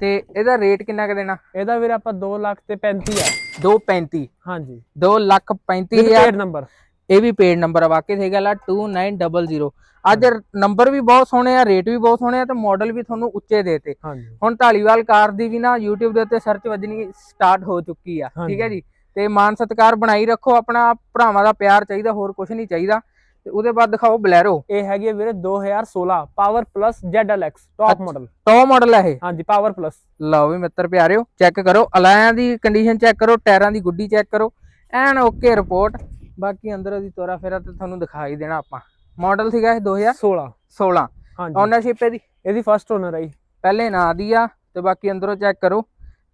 ਤੇ ਇਹਦਾ ਰੇਟ ਕਿੰਨਾ ਕੁ ਦੇਣਾ? ਇਹਦਾ ਵੀਰੇ ਆਪਾਂ 2 ਲੱਖ ਤੇ 35000 235 ਹਾਂਜੀ। 2 ਲੱਖ ਵਿਦ 35000 ਪੇਡ ਨੰਬਰ ਇਹ ਵੀ ਪੇਡ ਨੰਬਰ ਆ। ਵਾਕਈ ਸਹੀ ਗੱਲ ਆ। 2900 ਅੱਜ ਨੰਬਰ ਵੀ ਬਹੁਤ ਸੋਹਣੇ ਆ ਰੇਟ ਵੀ ਬਹੁਤ ਸੋਹਣੇ ਆ ਤੇ ਮਾਡਲ ਵੀ ਤੁਹਾਨੂੰ ਉੱਚੇ ਦੇਤੇ ਹੁਣ ਢਾਲੀਵਾਲ ਕਾਰ ਦੀ ਵੀ ਨਾ YouTube ਦੇ ਉੱਤੇ ਸਰਚ ਵੱਜਣੀ ਸਟਾਰਟ ਹੋ ਚੁੱਕੀ ਆ ਠੀਕ ਹੈ। ਜੀ? ਤੇ ਮਾਨ ਸਤਿਕਾਰ ਬਣਾਈ ਰੱਖੋ ਆਪਣਾ ਭਰਾਵਾਂ ਦਾ ਪਿਆਰ ਚਾਹੀਦਾ ਹੋਰ ਕੁਝ ਨਹੀਂ ਚਾਹੀਦਾ। ਤੇ ਉਹਦੇ ਬਾਅਦ ਦਿਖਾਓ ਬਲੈਰੋ ਇਹ ਹੈਗੀ ਹੈ ਵੀਰੇ 2016 power plus ZLX top. Model top model ਹੈ ਇਹ? ਹਾਂਜੀ ਪਾਵਰ ਪਲੱਸ ਲਓ ਵੀ ਮਿੱਤਰ ਪਿਆਰਿਓ ਚੈੱਕ ਕਰੋ ਅਲਾਇਆਂ ਦੀ ਕੰਡੀਸ਼ਨ ਚੈੱਕ ਕਰੋ ਟਾਇਰਾਂ ਦੀ ਗੁੱਡੀ ਚੈੱਕ ਕਰੋ। ਐਨ ਓਕੇ ਰਿਪੋਰਟ ਬਾਕੀ ਅੰਦਰ ਦੀ ਤੋਰਾ ਫੇਰਾ ਤੇ ਤੁਹਾਨੂੰ ਦਿਖਾਈ ਦੇਣਾ ਆਪਾਂ। ਮਾਡਲ ਸੀਗਾ ਇਹ 2016 16 ਹਾਂਜੀ। ਓਨਰਸ਼ਿਪ ਇਹਦੀ ਇਹਦੀ ਫਰਸਟ ਓਨਰ ਆਈ ਪਹਿਲੇ ਨਾਂ ਦੀ ਆ ਤੇ ਬਾਕੀ ਅੰਦਰੋਂ ਚੈੱਕ ਕਰੋ।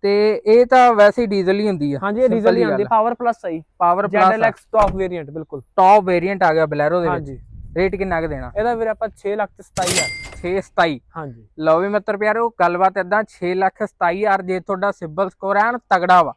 ਤੇ ਇਹ ਤਾਂ ਵੈਸੇ ਹੀ ਡੀਜ਼ਲ ਹੀ ਹੁੰਦੀ ਆ। ਹਾਂਜੀ ਇਹ ਡੀਜ਼ਲ ਹੀ ਆਉਂਦੀ ਪਾਵਰ ਪਲੱਸ ਆਈ power plus ZLX top variant ਬਿਲਕੁਲ। ਟੌਪ ਵੇਰੀਐਂਟ ਆ ਗਿਆ ਬਲੈਰੋ ਦੇ ਵਿੱਚ। ਹਾਂਜੀ। ਰੇਟ ਕਿੰਨਾ ਕੁ ਦੇਣਾ? ਇਹਦਾ ਵੀਰੇ ਆਪਾਂ 6 ਲੱਖ ਤੇ 27000 627 ਹਾਂਜੀ। ਲਓ ਵੀ ਮਿੱਤਰ ਪਿਆਰੋ ਗੱਲਬਾਤ ਇਦਾਂ 6 ਲੱਖ 27000 ਜੇ ਤੁਹਾਡਾ ਸਿਬਲ ਸਕੋਰ ਐਨ ਤਗੜਾ ਵਾ।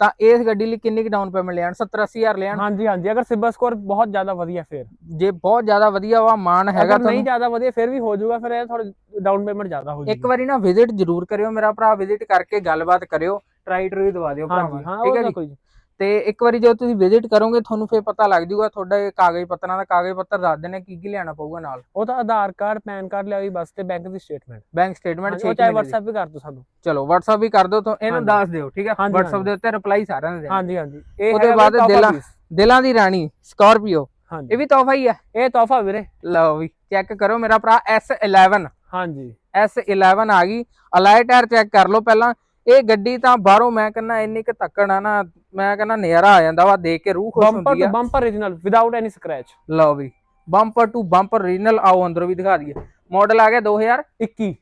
ਤਾਂ ਇਸ ਗੱਡੀ ਲਈ ਕਿੰਨੀ ਕੁ ਡਾਊਨ ਪੇਮੈਂਟ ਲੈਣ? 70 80000 ਲੈਣ? ਹਾਂਜੀ ਹਾਂਜੀ ਅਗਰ ਸਿਬਲ ਸਕੋਰ ਬਹੁਤ ਜ਼ਿਆਦਾ ਵਧੀਆ ਫਿਰ। ਜੇ ਬਹੁਤ ਜ਼ਿਆਦਾ ਵਧੀਆ ਵਾ ਮਾਨ ਹੈਗਾ ਅਗਰ ਨਹੀਂ ਜ਼ਿਆਦਾ ਵਧੀਆ ਫਿਰ ਵੀ ਹੋ ਜਾਊਗਾ ਫਿਰ ਇਹ ਥੋੜਾ ਡਾਊਨ ਪੇਮੈਂਟ ਜ਼ਿਆਦਾ ਹੋ ਇੱਕ ਜਾਊਗੀ। ਵਾਰੀ ਨਾ ਵਿਜ਼ਿਟ ਜ਼ਰੂਰ ਕਰਿਓ ਮੇਰਾ ਭਰਾ ਵਿਜ਼ਿਟ ਕਰਕੇ ਗੱਲਬਾਤ ਕਰਿਓ ਟਰਾਈ ਟਰੂਈ ਦਵਾ ਦਿਓ ਭਰਾਵਾਂ ਹਾਂ ਠੀਕ ਹੈ ਤਾਂ ਜੀ? ਤੇ ਇੱਕ ਵਾਰੀ ਜਦੋਂ ਤੁਸੀਂ ਵਿਜ਼ਿਟ ਕਰੋਗੇ ਤੁਹਾਨੂੰ ਫੇਰ ਪਤਾ ਲੱਗ ਜਾਊਗਾ ਤੁਹਾਡਾ ਇਹ ਕਾਗਜ਼ ਪੱਤਰਾਂ ਦਾ ਕਾਗਜ਼ ਪੱਤਰ ਦੱਸ ਦੇਣੇ ਕੀ ਕੀ ਲਿਆਣਾ ਪਊਗਾ ਨਾਲ। ਉਹ ਤਾਂ ਆਧਾਰ ਕਾਰਡ ਪੈਨ ਕਾਰਡ ਲਿਆਈ ਬਸ ਤੇ ਬੈਂਕ ਦੀ ਸਟੇਟਮੈਂਟ ਬੈਂਕ ਸਟੇਟਮੈਂਟ 6 ਚਾਹੇ WhatsApp ਵੀ ਕਰ ਦੋ ਸਾਨੂੰ। ਚਲੋ WhatsApp ਵੀ ਕਰ ਦਿਓ ਤਾਂ ਇਹਨੂੰ। ਦੱਸ ਦਿਓ ਠੀਕ ਹੈ WhatsApp। ਦੇ ਉੱਤੇ ਰਿਪਲਾਈ ਸਾਰਿਆਂ ਦੇ ਹਾਂਜੀ ਹਾਂਜੀ। ਇਹ ਉਹਦੇ ਬਾਅਦ ਦਿਲਾਂ-। ਦਿਲਾਂ ਦੀ ਰਾਣੀ ਸਕਾਰਪੀਓ ਇਹ ਵੀ ਤੋਹਫਾ ਹੀ ਆ। ਇਹ ਤੋਹਫਾ ਵੀਰੇ। ਲਓ ਵੀ ਚੈੱਕ ਕਰੋ ਮੇਰਾ ਭਰਾ S11 ਹਾਂਜੀ। S11 ਆ ਗਈ। ਅਲਾਈ ਟਾਇਰ ਚੈੱਕ ਕਰ ਲਓ ਪਹਿਲਾਂ। ਇਹ ਗੱਡੀ ਤਾਂ ਬਾਹਰੋਂ ਮੈਂ ਕਹਿੰਦਾ ਇੰਨੀ ਕਿ ਧੱਕਣ ਆ ਨਾ ਮੈਂ ਕਹਿੰਦਾ ਨਜ਼ਾਰਾ ਆ ਜਾਂਦਾ ਵਾ ਦੇਖ ਕੇ ਰੂਹ ਖੁਸ਼ ਬੰਪਰ ਹੁੰਦੀ ਟੂ ਆ। Bumper origignal without any scratch ਲਓ ਵੀ ਬੰਪਰ ਟੂ ਬੰਪਰ ਰੀਜਨਲ ਆਓ ਅੰਦਰੋਂ ਵੀ ਦਿਖਾ ਦਈਏ। ਮਾਡਲ ਆ ਗਿਆ 2021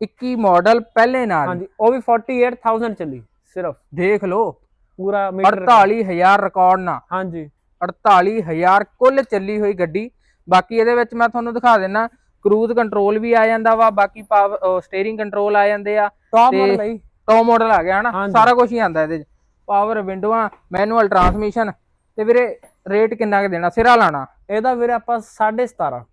21 ਮਾਡਲ ਪਹਿਲੇ ਨਾਲ। ਹਾਂਜੀ ਉਹ ਵੀ 48000 ਚੱਲੀ ਸਿਰਫ। ਦੇਖ ਲਓ ਪੂਰਾ ਮੀਟਰ 48000 ਰਿਕਾਰਡ ਨਾ ਹਾਂਜੀ। 48000 ਕੁੱਲ ਚੱਲੀ ਹੋਈ ਗੱਡੀ। ਬਾਕੀ ਇਹਦੇ ਵਿੱਚ ਮੈਂ ਤੁਹਾਨੂੰ ਦਿਖਾ ਦਿੰਨਾ ਕਰੂਜ਼ ਕੰਟਰੋਲ ਵੀ ਆ ਜਾਂਦਾ ਵਾ ਬਾਕੀ ਪਾਵਰ ਸਟੀਅਰਿੰਗ ਕੰਟਰੋਲ ਆ ਜਾਂਦੇ ਆ। ਟੌਪ ਤੇ- ਮਾਡਲ ਟੌਪ ਮਾਡਲ ਆ ਗਿਆ ਹਨਾ। ਸਾਰਾ ਕੁਝ ਹੀ ਆਂਦਾ ਇਹਦੇ ਚ। ਪਾਵਰ ਵਿੰਡੋਆਂ ਮੈਨੂਅਲ ਟਰਾਂਸਮਿਸ਼ਨ ਤੇ ਵੀਰੇ ਰੇਟ ਕਿੰਨਾ ਕੁ ਦੇਣਾ? ਸਿਰਾ ਲਾਣਾ। ਇਹਦਾ ਵੀਰੇ ਆਪਾਂ 17.5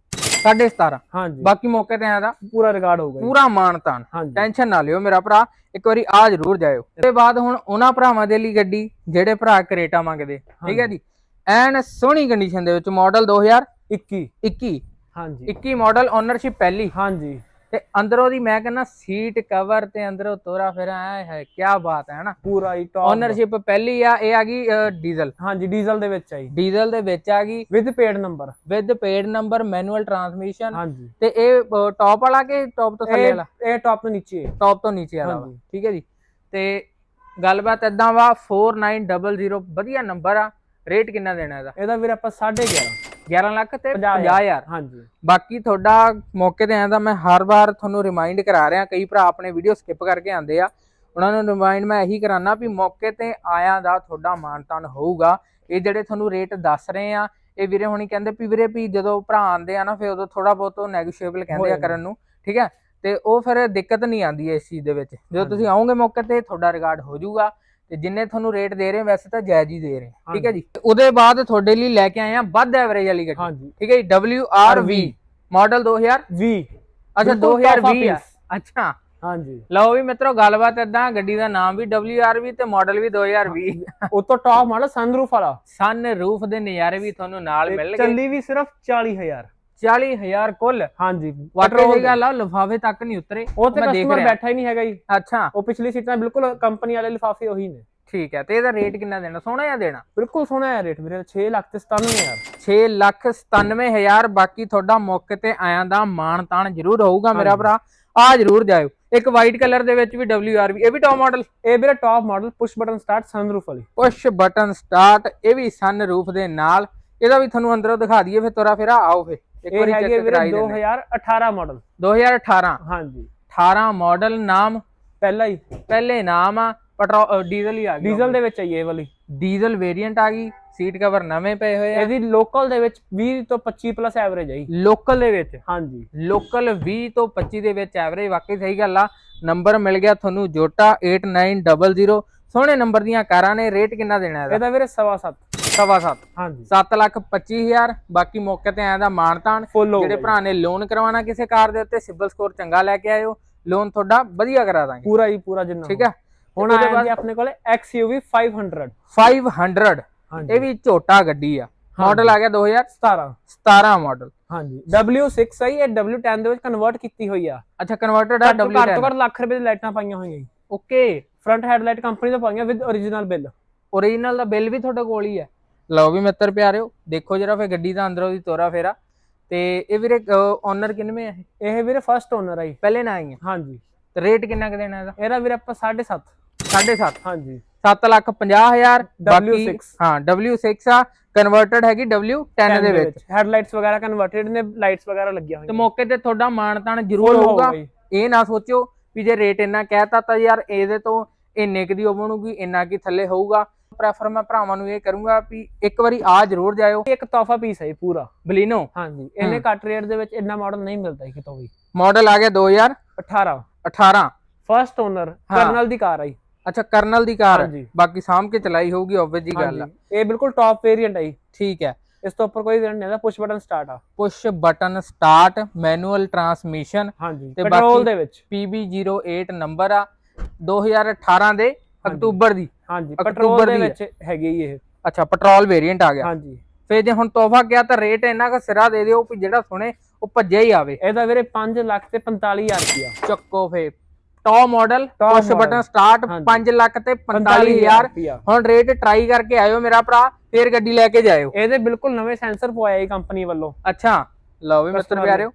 17.5 ਹਾਂਜੀ। ਬਾਕੀ ਮੌਕੇ ਤੇ ਆਦਾ। ਪੂਰਾ ਰਿਕਾਰਡ ਹੋਊਗਾ। ਪੂਰਾ ਮਾਨਤਾਨ ਟੈਨਸ਼ਨ ਨਾ ਲਿਓ ਮੇਰਾ ਭਰਾ। ਇੱਕ ਵਾਰੀ ਆ ਜ਼ਰੂਰ ਜਾਇਓ। ਤੇ ਬਾਅਦ ਹੁਣ ਉਹਨਾਂ ਭਰਾਵਾਂ ਦੇ ਲਈ ਗੱਡੀ ਜਿਹੜੇ ਭਰਾ ਕਰੇਟਾ ਮੰਗਦੇ। ਠੀਕ ਹੈ ਜੀ? ਐਨ ਸੋਹਣੀ ਕੰਡੀਸ਼ਨ ਦੇ ਵਿੱਚ ਮਾਡਲ 2021 21 ਹਾਂਜੀ। 21 ਮਾਡਲ ਓਨਰਸ਼ਿਪ ਪਹਿਲੀ। ਹਾਂਜੀ। ਤੇ ਅੰਦਰੋਂ ਦੀ ਮੈਂ ਕਹਿੰਦਾ ਸੀਟ ਕਵਰ ਤੇ ਅੰਦਰੋਂ ਤੋਰਾ ਫੇਰਾ ਐ ਹੈ ਕੀ ਬਾਤ ਹੈ ਨਾ? ਪੂਰਾ ਹੀ ਟੌਪ ਓਨਰਸ਼ਿਪ ਪਹਿਲੀ ਆ ਇਹ ਆ ਗਈ ਡੀਜ਼ਲ ਹਾਂਜੀ ਡੀਜ਼ਲ ਦੇ ਵਿੱਚ ਆਈ ਡੀਜ਼ਲ ਦੇ ਵਿੱਚ ਆ ਗਈ। With paid number with paid number manual transmission ਹਾਂਜੀ। ਤੇ ਇਹ ਟੌਪ ਵਾਲਾ ਕਿ ਟੌਪ ਤੋਂ ਥੱਲੇ ਵਾਲਾ? ਇਹ ਟੌਪ ਤੋਂ ਨੀਚੇ। ਹੈ ਟੌਪ ਤੋਂ ਨੀਚੇ ਵਾਲਾ। ਠੀਕ ਹੈ ਜੀ। ਤੇ ਗੱਲਬਾਤ ਇਦਾਂ ਵਾ 4900 ਵਧੀਆ ਨੰਬਰ ਆ। ਰੇਟ ਕਿੰਨਾ ਦੇਣਾ ਇਹਦਾ? ਇਹਦਾ ਵੀਰੇ ਆਪਾਂ 11.5 11 ਲੱਖ ਤੇ 50,000 50000 ਹਾਂਜੀ। ਬਾਕੀ ਤੁਹਾਡਾ ਮੌਕੇ ਤੇ ਆਂਦਾ ਮੈਂ ਹਰ ਵਾਰ ਤੁਹਾਨੂੰ ਰਿਮਾਈਂਡ ਕਰਾ ਰਿਹਾ ਕਈ ਭਰਾ ਆਪਣੇ ਵੀਡੀਓ ਸਕਿਪ ਕਰਕੇ ਆਂਦੇ ਆ। ਉਹਨਾਂ ਨੂੰ ਰਿਮਾਈਂਡ ਮੈਂ ਇਹੀ ਕਰਾਨਾ ਵੀ ਮੌਕੇ ਤੇ ਆਇਆਂ ਦਾ ਤੁਹਾਡਾ ਮਾਨਤਾਨ ਹੋਊਗਾ। ਇਹ ਜਿਹੜੇ ਤੁਹਾਨੂੰ ਰੇਟ ਦੱਸ ਰਹੇ ਆ ਇਹ ਵੀਰੇ ਹੁਣੀ ਕਹਿੰਦੇ ਵੀ ਵੀਰੇ ਵੀ ਜਦੋਂ ਭਰਾ ਆਂਦੇ ਆ ਨਾ ਫਿਰ ਉਦੋਂ ਥੋੜਾ ਬਹੁਤ ਨੈਗੋਸ਼ੀਏਬਲ ਕਹਿੰਦੇ ਆ। ਕਰਨ ਨੂੰ ਠੀਕ ਹੈ? ਤੇ ਉਹ ਫਿਰ ਦਿੱਕਤ ਨਹੀਂ ਆਂਦੀ ਇਸ ਚੀਜ਼ ਦੇ ਵਿੱਚ। ਜਦੋਂ ਤੁਸੀਂ ਆਓਗੇ ਮੌਕੇ ਤੇ ਤੁਹਾਡਾ ਰਿਕਾਰਡ ਹੋ ਜਾਊਗਾ। ਤੇ ਜਿੰਨੇ ਤੁਹਾਨੂੰ ਰੇਟ ਦੇ ਰਹੇ ਵੈਸੇ ਤਾਂ ਜਾਇਜ਼ ਹੀ ਦੇ ਰਹੇ ਠੀਕ ਹੈ ਜੀ? ਤੇ ਉਹਦੇ ਬਾਅਦ ਤੁਹਾਡੇ ਲਈ ਲੈ ਕੇ ਆਏ ਆ ਵੱਧ ਐਵਰੇਜ ਵਾਲੀ ਗੱਡੀ। ਹਾਂਜੀ। ਠੀਕ ਹੈ ਜੀ? WRV ਮਾਡਲ 2000 20 ਅੱਛਾ ਬਿਲਕੁਲ 2020 ਤੋਹਫ਼ਾ ਆ। ਅੱਛਾ। ਹਾਂਜੀ। ਲਓ ਵੀ ਮਿੱਤਰੋ ਗੱਲਬਾਤ ਇਦਾਂ ਗੱਡੀ ਦਾ ਨਾਮ ਵੀ WRV ਤੇ ਮਾਡਲ ਵੀ 2020 ਉਤੋਂ ਟੌਪ ਮਾਡਲ ਸਨਰੂਫ ਵਾਲਾ। ਸਨ ਰੂਫ ਦੇ ਨਜ਼ਾਰੇ ਵੀ ਤੁਹਾਨੂੰ ਨਾਲ ਤੇ ਮਿਲਣਗੇ। ਚੱਲੀ ਵੀ ਸਿਰਫ 40000 40000 ਕੁੱਲ। ਹਾਂਜੀ ਵਾਕਈ petrol ਸਹੀ ਗੱਲ ਆ ਲਫਾਫੇ ਤੱਕ ਨਹੀਂ ਉਤਰੇ। ਉਹ ਤੇ ਮੈਂ ਦੇਖ ਕਸਟਮਰ ਰਿਹਾ। ਬੈਠਾ ਹੀ ਨਹੀਂ ਹੈਗਾ ਜੀ। ਅੱਛਾ। ਉਹ ਪਿਛਲੀ ਸੀਟਾਂ ਬਿਲਕੁਲ ਕੰਪਨੀ ਵਾਲੇ ਲਿਫਾਫੇ ਉਹੀ ਨੇ। ਠੀਕ ਹੈ ਤੇ ਇਹਦਾ ਰੇਟ ਕਿੰਨਾ ਦੇਣਾ? ਸੋਹਣਾ ਜਾਂ ਦੇਣਾ? ਬਿਲਕੁਲ ਸੋਹਣਾ ਹੈ ਰੇਟ ਵੀਰੇ 6 ਲੱਖ ਤੇ 97000 6 ਲੱਖ 97000 ਬਾਕੀ ਤੁਹਾਡਾ ਮੌਕੇ ਤੇ ਆਇਆਂ ਦਾ ਮਾਣ ਤਾਣ ਜ਼ਰੂਰ ਹੋਊਗਾ ਮੇਰਾ ਭਰਾ। ਆ ਜ਼ਰੂਰ ਜਾਇਓ। ਇੱਕ ਵਾਈਟ ਕਲਰ ਦੇ ਵਿੱਚ ਵੀ WRV ਇਹ ਵੀ ਟੌਪ ਮਾਡਲ ਇਹ ਵੀਰੇ top model push button start sunroof ਵਾਲੀ। ਪੁਸ਼ ਬਟਨ ਸਟਾਰਟ ਇਹ ਵੀ ਸਨ ਰੂਫ ਦੇ ਨਾਲ। ਇਹਦਾ ਵੀ ਤੁਹਾਨੂੰ ਅੰਦਰੋਂ ਦਿਖਾ ਦਈਏ ਫਿਰ ਤੋਰਾ ਫੇਰਾ ਆਓ ਫਿਰ। ਇੱਕ ਇਹ ਵਾਰੀ ਚੈੱਕ ਵੀਰੇ ਕਰਾਈ ਦਿੰਦੇ 2018 ਮਾਡਲ 2018 ਹਾਂਜੀ। 18 ਮਾਡਲ ਨਾਮ? ਪਹਿਲਾ ਹੀ। ਪਹਿਲੇ ਨਾਮ ਆ ਪੈਟਰੋਲ ਡੀਜ਼ਲ ਹੀ ਆ ਗਿਆ ਡੀਜ਼ਲ ਦੇ ਵਿੱਚ ਆਈ ਇਹ ਵਾਲੀ। ਡੀਜ਼ਲ ਵੇਰੀਐਂਟ ਆ ਗਈ ਸੀਟ ਕਵਰ ਨਵੇਂ ਪਏ ਹੋਏ ਆ। ਇਹਦੀ ਲੋਕਲ ਦੇ ਵਿੱਚ 20 ਤੋਂ 25 ਪਲੱਸ ਐਵਰੇਜ ਆਈ ਲੋਕਲ ਦੇ ਵਿੱਚ? ਹਾਂਜੀ। ਲੋਕਲ 20 ਤੋਂ 25 ਦੇ ਵਿੱਚ ਐਵਰੇਜ ਵਾਕਈ ਸਹੀ ਗੱਲ ਆ। ਨੰਬਰ ਮਿਲ ਗਿਆ ਤੁਹਾਨੂੰ ਜੋਟਾ 8900 ਸੋਹਣੇ ਨੰਬਰ ਦੀਆਂ ਕਾਰਾਂ ਨੇ ਰੇਟ ਕਿੰਨਾ ਦੇਣਾ ਇਹਦਾ? ਇਹਦਾ ਵੀਰੇ ਸਵਾ ਸੱਤ। ਹਾਂਜੀ। 7 ਲੱਖ 25000 ਬਾਕੀ ਮੌਕੇ ਤੇ ਆਇਆ ਦਾ ਮਾਨਤਾਨ ਜਿਹੜੇ ਭਰਾ ਨੇ ਲੋਨ ਕਰਵਾਉਣਾ ਕਿਸੇ ਕਾਰ ਦੇ ਉੱਤੇ ਸਿਬਲ ਸਕੋਰ ਚੰਗਾ ਲੈ ਕੇ ਆਇਓ। ਲੋਨ ਤੁਹਾਡਾ ਵਧੀਆ ਕਰਾ ਦਾਂਗੇ। ਪੂਰਾ ਹੀ ਪੂਰਾ ਜਿੰਨਾ ਠੀਕ ਹੈ? ਹੁਣ ਉਹਦੇ ਜੀ ਆਪਣੇ ਕੋਲੇ XUV 500 500 ਹਾਂਜੀ। ਇਹ ਵੀ ਝੋਟਾ ਗੱਡੀ ਆ। ਮਾਡਲ ਆ ਗਿਆ 2017 17 ਮਾਡਲ ਹਾਂਜੀ। W6 ਆਈ ਇਹ W10 ਦੇ ਵਿੱਚ ਕਨਵਰਟ ਕੀਤੀ ਹੋਈ ਆ। ਅੱਛਾ ਕਨਵਰਟਡ ਆ ਘੱਟ ਘੱਟ W10 ਤੋਂ ਘੱਟ ਲੱਖ ਰੁਪਏ ਦੀ ਲਾਈਟਾਂ ਪਾਈਆਂ ਹੋਈਆਂ ਓਕੇ ਫਰੰਟ ਹੈਡਲਾਈਟ ਕੰਪਨੀ ਤੋਂ ਪਾਈਆਂ ਵਿਦ origignal ਬਿੱਲ ਓਰੀਜਨਲ ਦਾ ਬਿੱਲ ਵੀ ਤੁਹਾਡੇ ਕੋਲ ਹੀ ਹੈ ਲਓ ਵੀ ਮਿੱਤਰ ਪਿਆਰਿਓ ਦੇਖੋ ਜਰਾ ਫੇ ਗੱਡੀ ਦਾ ਅੰਦਰੋਂ ਦੀ ਤੋਰਾ ਫੇਰਾ। ਤੇ ਇਹ ਵੀਰੇ ਓਨਰ ਕਿੰਨਵੇਂ ਆ ਇਹ? ਵੀਰੇ ਫਸਟ ਓਨਰ ਆਈ ਪਹਿਲੇ ਨਾ ਆਈ ਹੈ ਹਾਂਜੀ। ਤੇ ਰੇਟ ਕਿੰਨਾ ਕੁ ਦੇਣਾ ਇਹਦਾ? ਇਹਦਾ ਵੀਰੇ ਆਪਾਂ 7.5 7.5 ਹਾਂਜੀ। 7 ਲੱਖ 50 ਹਜ਼ਾਰ ਬਾਕੀ W6 ਹਾਂ W6 ਆ ਕਨਵਰਟਡ ਹੈਗੀ W10 ਦੇ ਵਿੱਚ। ਹੈਡਲਾਈਟਸ ਵਗੈਰਾ ਕਨਵਰਟਡ ਨੇ ਲਾਈਟਸ ਵਗੈਰਾ ਲੱਗੀਆਂ ਤੇ ਹੋਈਆਂ ਮੌਕੇ ਤੇ ਤੁਹਾਡਾ ਮਾਣ ਤਾਣ ਜ਼ਰੂਰ ਹੋਊਗਾ। ਇਹ ਨਾ ਸੋਚੋ ਵੀ ਜੇ ਰੇਟ ਇੰਨਾ ਕਹਿਤਾ ਤਾਂ ਯਾਰ ਇਹਦੇ ਤੋਂ ਇੰਨੇ ਕੁ ਦੀ ਬਣੂਗੀ ਇੰਨਾ ਕੀ ਥੱਲੇ ਹੋਊਗਾ। ਪ੍ਰੈਫਰ ਮੈਂ ਭਰਾਵਾਂ ਨੂੰ ਇਹ ਕਰੂੰਗਾ ਵੀ ਇੱਕ ਵਾਰੀ ਆ ਜ਼ਰੂਰ ਜਾਇਓ। ਇੱਕ ਤੋਹਫਾ ਪੀਸ ਹੈ ਇਹ ਪੂਰਾ ਬਲੀਨੋ। ਹਾਂਜੀ ਇਹਨੇ ਘੱਟ ਰੇਟ ਦੇ ਵਿੱਚ ਇੰਨਾ ਮਾਡਲ ਨਹੀਂ ਮਿਲਦਾ ਕਿਤੋਂ ਵੀ। ਮਾਡਲ ਆ ਗਿਆ 2018 18 ਫਸਟ ਓਨਰ। ਕਰਨਲ ਦੀ ਕਾਰ ਆਈ ਅੱਛਾ ਕਰਨਲ ਦੀ ਕਾਰ। ਬਾਕੀ ਸਾਂਭ ਕੇ ਚਲਾਈ ਹੋਊਗੀ ਓਬਵੀਅਸ ਜੀ ਗੱਲ ਆ। ਇਹ ਬਿਲਕੁਲ ਟੌਪ ਵੇਰੀਐਂਟ ਆਈ ਠੀਕ ਹੈ। ਇਸ ਤੋਂ ਉੱਪਰ ਕੋਈ ਵੇਰੀਐਂਟ ਨਹੀਂ ਹੈ ਪੁਸ਼ ਬਟਨ ਸਟਾਰਟ ਆ। Push button start manual transmission ਤੇ ਪੈਟਰੋਲ ਬਾਕੀ- ਦੇ ਵਿੱਚ। PB08 ਨੰਬਰ ਆ 2018 ਦੇ ਅਕਤੂਬਰ ਦੀ। ਹਾਂਜੀ ਪੈਟਰੋਲ ਦੇ ਹੈ। ਵਿੱਚ ਹੈਗੀ ਜੀ ਇਹ। ਅੱਛਾ ਪੈਟਰੋਲ ਵੇਰੀਐਂਟ ਆ ਗਿਆ। ਹਾਂਜੀ। ਫੇ ਜੇ ਹੁਣ ਤੋਹਫਾ ਗਿਆ ਤਾਂ ਰੇਟ ਇੰਨਾ ਕੁ ਸਿਰਾ ਦੇ ਦਿਓ ਵੀ ਜਿਹੜਾ ਸੁਣੇ ਉਹ ਭੱਜਿਆ ਹੀ ਆਵੇ। ਇਹਦਾ ਵੀਰੇ 5 ਲੱਖ ਤੇ 45000 ਰੁਪਿਆ ਚੱਕੋ ਫੇ top model push button start ਹਾਂਜੀ। 5 ਲੱਖ ਤੇ 45000 ਰੁਪਿਆ ਹੁਣ ਰੇਟ ਟਰਾਈ ਕਰਕੇ ਆਇਓ ਮੇਰਾ ਭਰਾ ਫੇਰ ਗੱਡੀ ਲੈ ਕੇ ਜਾਇਓ। ਇਹਦੇ ਬਿਲਕੁਲ ਨਵੇਂ ਸੈਂਸਰ ਪਵਾਇਆ ਜੀ ਕੰਪਨੀ ਵੱਲੋਂ। ਅੱਛਾ ਲਓ ਵੀ ਮਿੱਤਰ ਪਿਆਰਿਓ।